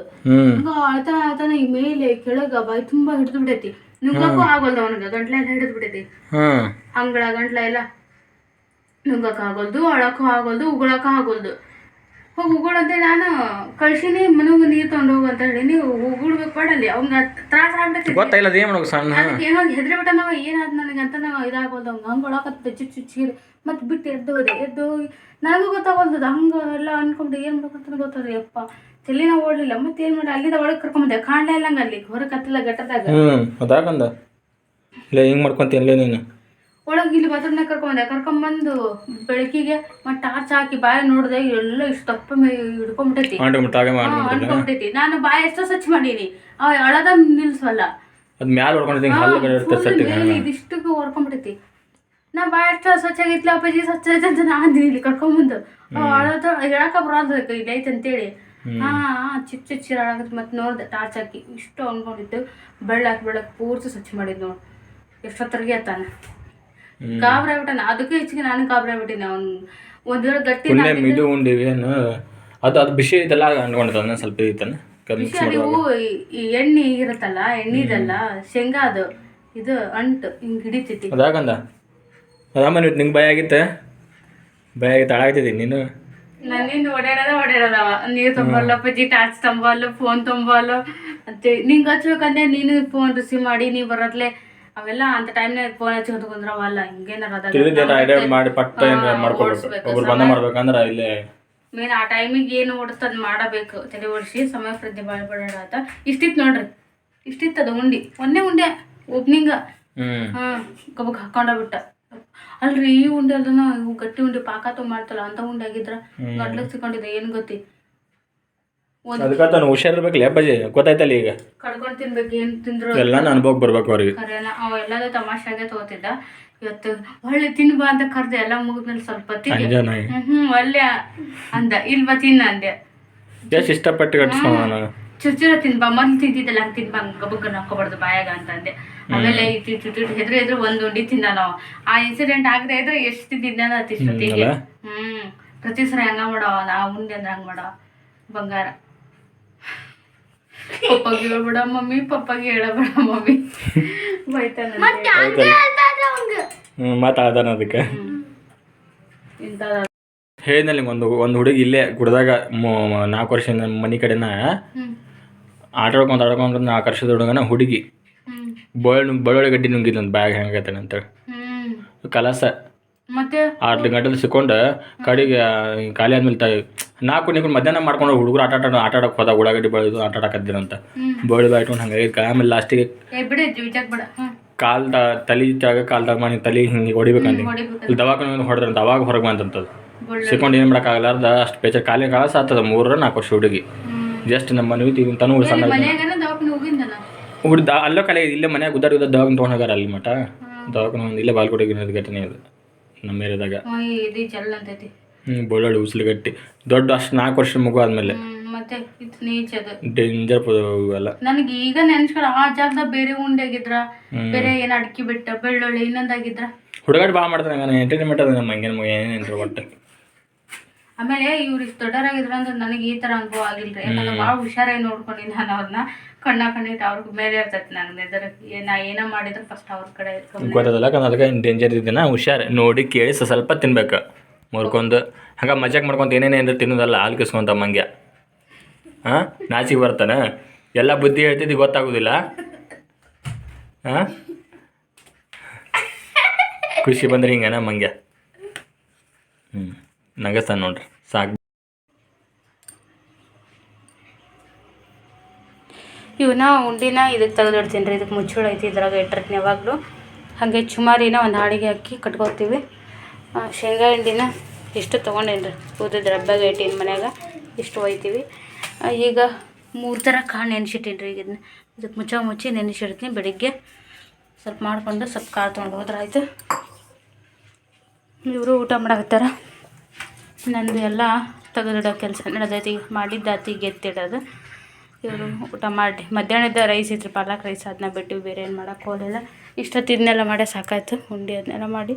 ಅಳ್ತಾ ಅಳ್ತಾನ ಈ ಮೇಲೆ ಕೆಳಗ ಬಾಯಿ ತುಂಬಾ ಹಿಡಿದು ಬಿಟ್ಟೈತಿ ನುಂಗಕ್ಕೂ ಆಗೋಲ್ದು ಅವನಿಗೆ ಗಂಟ್ಲ ಎಲ್ಲ ಹಿಡಿದು ಬಿಟ್ಟೈತಿ ಅಂಗಳ ಗಂಟ್ಲ ಎಲ್ಲ ನುಂಗಕ್ ಆಗೋಲ್ದು ಅಳಕ್ಕೂ ಆಗೋಲ್ದು ಉಗುಳಕ್ಕ ಆಗೋಲ್ದು. ಹೋಗಿ ಉಗುಳಂತೆ ನಾನು ಕಳ್ಸಿನಿ ಮನೆಗೆ ನೀರು ತೊಗೊಂಡು ಹೋಗು ಅಂತ ಹೇಳಿ. ನೀವು ಉಗುಳ್ಬೇಕು ಬೇಡಲ್ಲಿ. ಅವಂಗ ತ್ರಾಸ ಆಗ್ತೈತಿ ಗೊತ್ತಾಯಿಲ್ಲ ಅದು ಏನು ಮಾಡೋದು ಸಣ್ಣ? ಏನೋ ಹೆದ್ರಿ ಬಿಟ್ಟ ನಾವು ಏನಾದ್ ನನಗೆ ಅಂತ ನಾವು ಇದಾಗೋದು ಅವ್ನು ಹಂಗೆ ಒಳಕತ್ತ ಚುಚ್ಚು ಚುಚ್ಚಿರಿ ಮತ್ತೆ ಬಿಟ್ಟು ಎದ್ದು ಹೋದೆ. ಎದ್ದು ಹೋಗಿ ನನಗೂ ಗೊತ್ತಾಗೋದು ಹಂಗೆ ಎಲ್ಲ ಅನ್ಕೊಂಡು ಏನು ಮಾಡ್ಬೇಕಂತ ಗೊತ್ತದ. ಯಪ್ಪ ತಲೆನ ಓಡ್ಲಿಲ್ಲ. ಮತ್ತೆ ಏನು ಮಾಡಿ ಅಲ್ಲಿಂದ ಒಳಗೆ ಕರ್ಕೊಂಬಂದೆ ಕಾಣ್ಲೇ ಇಲ್ಲಂಗ ಅಲ್ಲಿ. ಹೊರಗೆ ಕತ್ತಿಲ್ಲ ಗಟ್ಟದಾಗ. ಅದಾಗಂದ. ಇಲ್ಲ ಹಿಂಗೆ ಮಾಡ್ಕೊಂತೀನಿ ನೀನು? ಒಳಗೆ ಇಲ್ಲಿ ಬಾತ್ರೂಮ್ನಾಗ ಕರ್ಕೊಂಬಂದೆ. ಕರ್ಕೊಂಬಂದು ಬೆಳಕಿಗೆ ಮತ್ತೆ ಟಾರ್ಚ್ ಹಾಕಿ ಬಾಯಿ ನೋಡಿದೆ ಎಲ್ಲ ಇಷ್ಟು ತಪ್ಪ ಹಿಡ್ಕೊಂಬಿಟ್ಟೈತಿ. ಮಾಡಿ ನಾನು ಬಾಯಿ ಎಷ್ಟೋ ಸ್ವಚ್ಛ ಮಾಡೀನಿ. ಅವ ಅಳದ ನಿಲ್ಸಲ್ಲ. ಅದು ಮ್ಯಾಲ ಹೊಡ್ಕೊಂಡಿದ್ದೀನಿ ಇದಿಷ್ಟಕ್ಕೆ ನಾ ಬಾಯಿ ಎಷ್ಟು ಸ್ವಚ್ಛ ಆಗಿತ್ಲ ಅಪ್ಪಾಜಿ ಸ್ವಚ್ಛ ಐತೆ ಅಂತ ನಾ ಅಂದಿನಿ ಇಲ್ಲಿ ಕರ್ಕೊಂಬಂದು. ಅಳದ ಹೇಳಕ ಬರೋದು ಐತೆ ಅಂತೇಳಿ. ಹಾ ಚಿಕ್ಕ ಚಿಕ್ಕ ಚೀರ ಆಗತ್ತೆ ಮತ್ತೆ ನೋಡ್ದೆ ಟಾರ್ಚ್ ಹಾಕಿ. ಇಷ್ಟು ಅನ್ಕೊಂಡಿದ್ದು. ಬೆಳ್ಳಾಕಿ ಬೆಳಕ್ ಪೂರ್ತಿ ಸ್ವಚ್ಛ ಮಾಡಿದ್ ನೋಡಿ. ಎಷ್ಟೊತ್ತರಿಗೆ ಅತ್ತಾನ ಗಾಬ್ರಿ ಬಿಟ್ಟಾನ ಅದಕ್ಕೂ ಹೆಚ್ಚಿಗೆ ನಾನು ಕಾಬ್ರಾಯ್ ಬಿಟ್ಟಿನ ಅವ್ನು ಒಂದ್ ವೇಳೆ ಗಟ್ಟಿ ಪುಣ್ಯ ಮಿದು ಉಂಡಿವಿ ಏನು ಅದು ಅದು ಬಿಸಿ ಇದೆಲ್ಲ ಅನ್ಕೊಂಡಿದ್ದಾನೆ ಸ್ವಲ್ಪ ಈ ಎಣ್ಣೆ ಇರುತ್ತಲ್ಲ ಎಣ್ಣಿದಲ್ಲ ಶೇಂಗಾ ಅದು. ಇದು ಅಂಟು ಹಿಂಗ್ ಹಿಡಿತೈತಿ ಅದಾಗಂದ ಅದಾಮ ನೀವು ನಿಂಗೆ ಭಯ ಆಗಿತ್ತೆ? ಭಯ ಆಗಿತ್ತು ಹಾಳಾಗ್ತಿದ್ದೀನಿ ನೀನು? ನನ್ನಿಂದ ಓಡಾಡೋದ ಓಡಾಡೋದವ. ನೀರು ತುಂಬಲ್ಲ ಜಿ ಟಾರ್ಚ್ ತಂಬಲ್ಲ ಫೋನ್ ತುಂಬಲ್ಲ ಅಂತ ನಿಂಗೆ ಹಚ್ಬೇಕಂದ್ರೆ ನೀನು ಫೋನ್ ರಿಸೀವ್ ಮಾಡಿ ನೀ ಬರತ್ಲೆ ಅವೆಲ್ಲ ಅಂತ ಟೈಮ್ನಾಗ ಫೋನ್ ಹಚ್ಕೊಂತ ಕುಂದ್ರವಲ್ಲ ಹಿಂಗೇನಾರ ಅದಾಗ ತಿಳಿದ ಐಡಿಯಾ ಮಾಡಿ ಪಟ್ಟ ಏನಾರ ಮಾಡ್ಕೊಬೇಕು ಒಬ್ರು ಬಂದ ಮಾಡ್ಬೇಕಂದ್ರೆ ಇಲ್ಲೇ ಮೇನ್ ಆ ಟೈಮಿಗೆ ಏನು ಓಡುತ್ತೆ ಅದ್ ಮಾಡಬೇಕು ತಲೆ ಓಡಿಸಿ ಸಮಯ ಪ್ರಜ್ಞೆ ಬಾಳ್ಪಡೋಣ ಅಂತ. ಇಷ್ಟಿತ್ತು ನೋಡ್ರಿ ಇಷ್ಟಿತ್ತು ಅದು ಉಂಡಿ. ಒಂದೇ ಉಂಡೆ ಓಪ್ನಿಂಗ ಹ್ಮ್. ಹಾಂ ಕಬಕ್ ಹಾಕೊಂಡ ಬಿಟ್ಟ. ಅಲ್ರಿ ಈ ಉಂಡೆ ಅದನ್ನ ಗಟ್ಟಿ ಉಂಡೆ ಪಾಕ ತುಂಬ ಮಾಡ್ತಲ್ಲ ಅಂತ ಉಂಡೆ ಆಗಿದ್ರ ಗಡ್ಲಕ್ ಸಿಕ್ಕೊಂಡಿದ್ದೆ ಏನು ಗೊತ್ತಿ? ಅದಕ್ಕೆ ತಾನು ಹುಷಾರಿರ್ಬೇಕಲ್ಲ ಅಪ್ಪಾಜಿ ಗೊತ್ತಾಯ್ತಲ್ಲ ಈಗ? ಕಡ್ಕೊಂಡ್ ತಿನ್ಬೇಕು ಏನು ತಿಂದ್ರು? ಎಲ್ಲ ಅನುಭವ ಬರ್ಬೇಕು ಅವ್ರಿಗೆ. ಕರೆನ ಅವ ಎಲ್ಲದ ತಮಾಷೆಗೆ ತಗೋತಿದ್ದ. ಇವತ್ತು ಒಳ್ಳೆ ತಿನ್ಬಾ ಅಂತ ಕರ್ದೆ ಎಲ್ಲ ಮುಗಿದ್ಮೇಲೆ ಸ್ವಲ್ಪ ಹ್ಮ್ ಹ್ಮ್ ಒಳ್ಳೆ ಅಂದ ಇಲ್ ಬಾ ತಿನ್ನ ಅಂದೆ. ಎಷ್ಟು ಇಷ್ಟಪಟ್ಟು ಕಟ್ಸ್ಕೊಂಡ ನಾನು ಚುಚ್ಚಿರ ತಿನ್ಬಾ ಮೊದ್ಲು ತಿಂತಿದ್ದಲ್ಲ ಹಂಗೆ ತಿನ್ಬಾ ಗಬಗ್ಗನ ಹಾಕೋಬಾರ್ದು ಬಾಯಾಗ ಅಂತ ಅಂದೆ. ಆಮೇಲೆ ಇಟ್ಟು ಹೆದ್ರು ಎದ್ರು ಒಂದ್ ಉಂಡಿ ತಿನ್ನ ನಾವು ಆ ಇನ್ಸಿಡೆಂಟ್ ಆಗದೆ ಇದ್ರೆ ಎಷ್ಟು ತಿಂದಿದ್ದ ಅತಿಷ್ಟೊತ್ತಿಗೆ? ಹ್ಮ್ ಪ್ರತಿ ಸರಿ ಹೆಂಗ ಮಾಡವ ನಾ ಉಂಡೆ ಅಂದ್ರೆ ಹಂಗ ಮಾಡೋ ಬಂಗಾರ. ಪಪ್ಪಗೆ ಹೇಳ್ಬೇಡ ಮಮ್ಮಿ ಪಪ್ಪಗೆ ಹೇಳಬೇಡ ಮಮ್ಮಿ. ಬೈತಾನ ಹ್ಞೂ ಮಾತಾಡ್ದಾನ ಅದಕ್ಕೆ. ಇಂಥ ಹೇಳಿದ್ನಲ್ಲಿ ಒಂದು ಒಂದು ಹುಡುಗಿ ಇಲ್ಲೇ ಗುಡ್ದಾಗ ನಾಲ್ಕು ವರ್ಷದಿಂದ ಮನೆ ಕಡೆನ. ಆಟಾಡ್ಕೊಂತ ಆಟ ಆಡ್ಕೊಂಡು ಆಡ್ಕೊಂಡು ನಾಲ್ಕು ವರ್ಷದ ಹುಡುಗನ ಹುಡುಗಿ. ಬಳ್ಳು ಬಳ್ಳೊಳಗಡ್ಡಿ ಗಡ್ಡಿ ನುಂಗಿದ್ಲಂತ ಬ್ಯಾಗ್ ಹೆಂಗೈತೆ ಅಂತೇಳಿ ಕಲಸ. ಮತ್ತೆ? ಆರು ಗಂಟೆಲಿ ಸಿಕ್ಕೊಂಡು ಕಡೆಗೆ ಖಾಲಿ ಆದ್ಮೇಲೆ ತಾಯಿ ನಾಲ್ಕು ನಿಂಕೊಂಡು ಮಧ್ಯಾಹ್ನ ಮಾಡ್ಕೊಂಡು ಹುಡುಗರು ಆಟ ಆಟ ಆಟ ಆಡಕ್ಕೆ ಹೋದಾಗ ಉಳ್ಳಾಗಡ್ಡಿ ಬೆಳೆದು ಆಟ ಆಡಕತ್ತಿರಂತ ಬೋಳಿ ಬಾಯ್ಕೊಂಡು ಹಂಗಾಗಿ ಆಮೇಲೆ ಲಾಸ್ಟಿಗೆ ಏ ತಲಿ ಕಾಲ್ ಜಾಗ ಕಾಲ್ದಾಗ ಮಾಡಿ ತಲೆ ಹಿಂಗೆ ಹೊಡಿಬೇಕಂತ. ದವಾಖಾನೆ ಹೊಡೆದ್ರಂತ ಅವಾಗ ಹೊರಗೆ ಬಂತಂತದ್ದು. ಸಿಕ್ಕೊಂಡು ಏನು ಮಾಡೋಕ್ಕಾಗಲಾರ್ದ ಅಷ್ಟು ಪೇಚರ್ ಖಾಲಿ ಕಾಲ ಸಾತದ ಮೂರರ ನಾಲ್ಕು ವರ್ಷ ಹುಡುಗಿ. ಜಸ್ಟ್ ನಮ್ಮ ಮನೆ ತನೂ ಸಣ್ಣ ಹುಡ್ದ ಅಲ್ಲೋ ಕಲೆ ಇಲ್ಲೇ ಮನೆಯಾಗ ಉದ್ದಾರ ಗುದ್ದ ದವಾಖಾನೆ ತೊಗೊಂಡು ಹೋಗಾರ ಅಲ್ಲಿ ಮಠ? ದವಾಖಾನೆ ಇಲ್ಲೇ ಬಾಲ್ಕೋಟಿಗೆ ಘಟನೆ ಇದು ನಮ್ಮ ಏರಿಯಾದಾಗ. ಹ್ಮ್, ಇದು ಜಲ್ ಅಂತೈತಿ. ಹ್ಞೂ ಬಳ್ಳೊಳ್ಳಿ ಉಸಿಲುಗಟ್ಟಿ ದೊಡ್ಡ ಅಷ್ಟು ನಾಲ್ಕು ವರ್ಷ ಮಗು ಆದಮೇಲೆ ಮತ್ತೆ ಇದು ನೀಚ್ ಅದು. ಡೇಂಜರ್ ಇವೆಲ್ಲ ನನಗೆ ಈಗ ನೆನ್ಸ್ಕೊಳ ಆ ಜಾಗದಾಗ ಬೇರೆ ಉಂಡೆ ಆಗಿದ್ರ ಬೇರೆ ಏನು ಅಡ್ಕಿ ಬಿಟ್ಟ ಬೆಳ್ಳುಳ್ಳಿ ಇನ್ನೊಂದಾಗಿದ್ರ. ಹುಡುಗಾಟ ಭಾಳ ಮಾಡ್ತಾರೆ ನಾನು ಎಂಟರ್ಟೈನ್ಮೆಂಟ್ ಅದ ನಮ್ಮ ಹಂಗೇನು ಏನೇನು ಒಟ್ಟು. ಆಮೇಲೆ ಇವ್ರಿಗೆ ಇಷ್ಟು ದೊಡ್ಡವರಾಗಿದ್ರ ಅಂದ್ರೆ ನನಗೆ ಈ ತರ ಅನುಭವ ಆಗಿಲ್ರಿ. ಯಾಕಂದ್ರೆ ಭಾಳ ಹುಷಾರಾಗಿ ನೋಡ್ಕೊಂಡಿನಿ ನಾನು ಅವ್ರನ್ನ ಕಣ್ಣ ಕಣ್ಣಿಟ್ಟು ಅವ್ರಿಗೆ ಮೇಲೆ ಇರ್ತೈತಿ ನನಗೆ ನೆದರ್ ನಾ ಏನೋ ಮಾಡಿದ್ರೆ ಫಸ್ಟ್ ಅವ್ರ ಕಡೆ ಗೊತ್ತದಲ್ಲ ಯಾಕಂದ್ರೆ ಇನ್ ಡೇಂಜರ್ ಇದ್ದೀನ ಹುಷಾರ್. ನೋಡಿ, ಕೇಳಿ ಸ್ವಲ್ಪ ತಿನ್ಬೇಕು. ಮುರ್ಕೊಂಡು ಹಂಗೆ ಮಜಾಕ್ ಮಾಡ್ಕೊಂತ ಏನೇನೇ ಅಂದ್ರೆ ತಿನ್ನೋದಲ್ಲ, ಹಾಲು ಕಿಸ್ಕೊಂತ ಮಂಗ್ಯ. ಹಾಂ ನಾಚಿಗೆ ಬರ್ತಾನೆ? ಎಲ್ಲ ಬುದ್ಧಿ ಹೇಳ್ತಿದ್ದು, ಗೊತ್ತಾಗೋದಿಲ್ಲ? ಹಾಂ ಖುಷಿ ಬಂದ್ರೆ ಹಿಂಗನ ಮಂಗ್ಯ? ಹ್ಞೂ ನಗಸ್ತಾನೆ ನೋಡ್ರಿ, ಸಾಕು ಇವನ್ನ ಉಂಡಿನ ಇದಕ್ಕೆ ತೆಗೆದಿಡ್ತೀನಿ ರೀ ಇದಕ್ಕೆ ಮುಚ್ಚಳ ಐತಿ, ಇದ್ರಾಗ ಇಟ್ಟಿರ್ತೀನಿ ಯಾವಾಗಲೂ. ಹಾಗೆ ಚುಮಾರಿನ ಒಂದು ಹಾಳಿಗೆ ಹಾಕಿ ಕಟ್ಕೋತೀವಿ. ಶೇಂಗಾ ಹಿಂಡಿನ ಇಷ್ಟು ತೊಗೊಂಡೇನಿ ರೀ, ಉದ್ದಿದ ರಬ್ಬಾಗ ಇಟ್ಟಿನ ಮನ್ಯಾಗ, ಇಷ್ಟು ಒಯ್ತೀವಿ. ಈಗ ಮೂರು ಥರ ಕಾಳು ನೆನೆಸಿಟ್ಟೀನಿ ರೀ ಈಗ ಇದನ್ನ ಇದಕ್ಕೆ ಮುಚ್ಚ ಮುಚ್ಚಿ ನೆನೆಸಿಡ್ತೀನಿ ಬೆಳಿಗ್ಗೆ. ಸ್ವಲ್ಪ ಮಾಡಿಕೊಂಡು ಸ್ವಲ್ಪ ಕಾಳು ತೊಗೊಂಡು ಹೋದ್ರೆ ಆಯಿತು. ಇವರು ಊಟ ಮಾಡಾಕತ್ತಾರ. ನಂದು ಎಲ್ಲ ತೆಗೆದಿಡೋ ಕೆಲಸ ನಡೆದೈತಿ ಮಾಡಿದ್ದಾತಿ ಗೆತ್ತಿಡೋದು ಇವರು ಊಟ ಮಾಡಿ. ಮಧ್ಯಾಹ್ನದ ರೈಸ್ ಇತ್ತು ಪಾಲಕ್ ರೈಸ್ ಅದನ್ನ ಬಿಟ್ಟು ಬೇರೆ ಏನು ಮಾಡೋಕ್ಕೆ ಹೋಗಲಿಲ್ಲ. ಇಷ್ಟೊತ್ತು ಇದನ್ನೆಲ್ಲ ಮಾಡೇ ಸಾಕಾಯಿತು. ಉಂಡೆ ಅದನ್ನೆಲ್ಲ ಮಾಡಿ.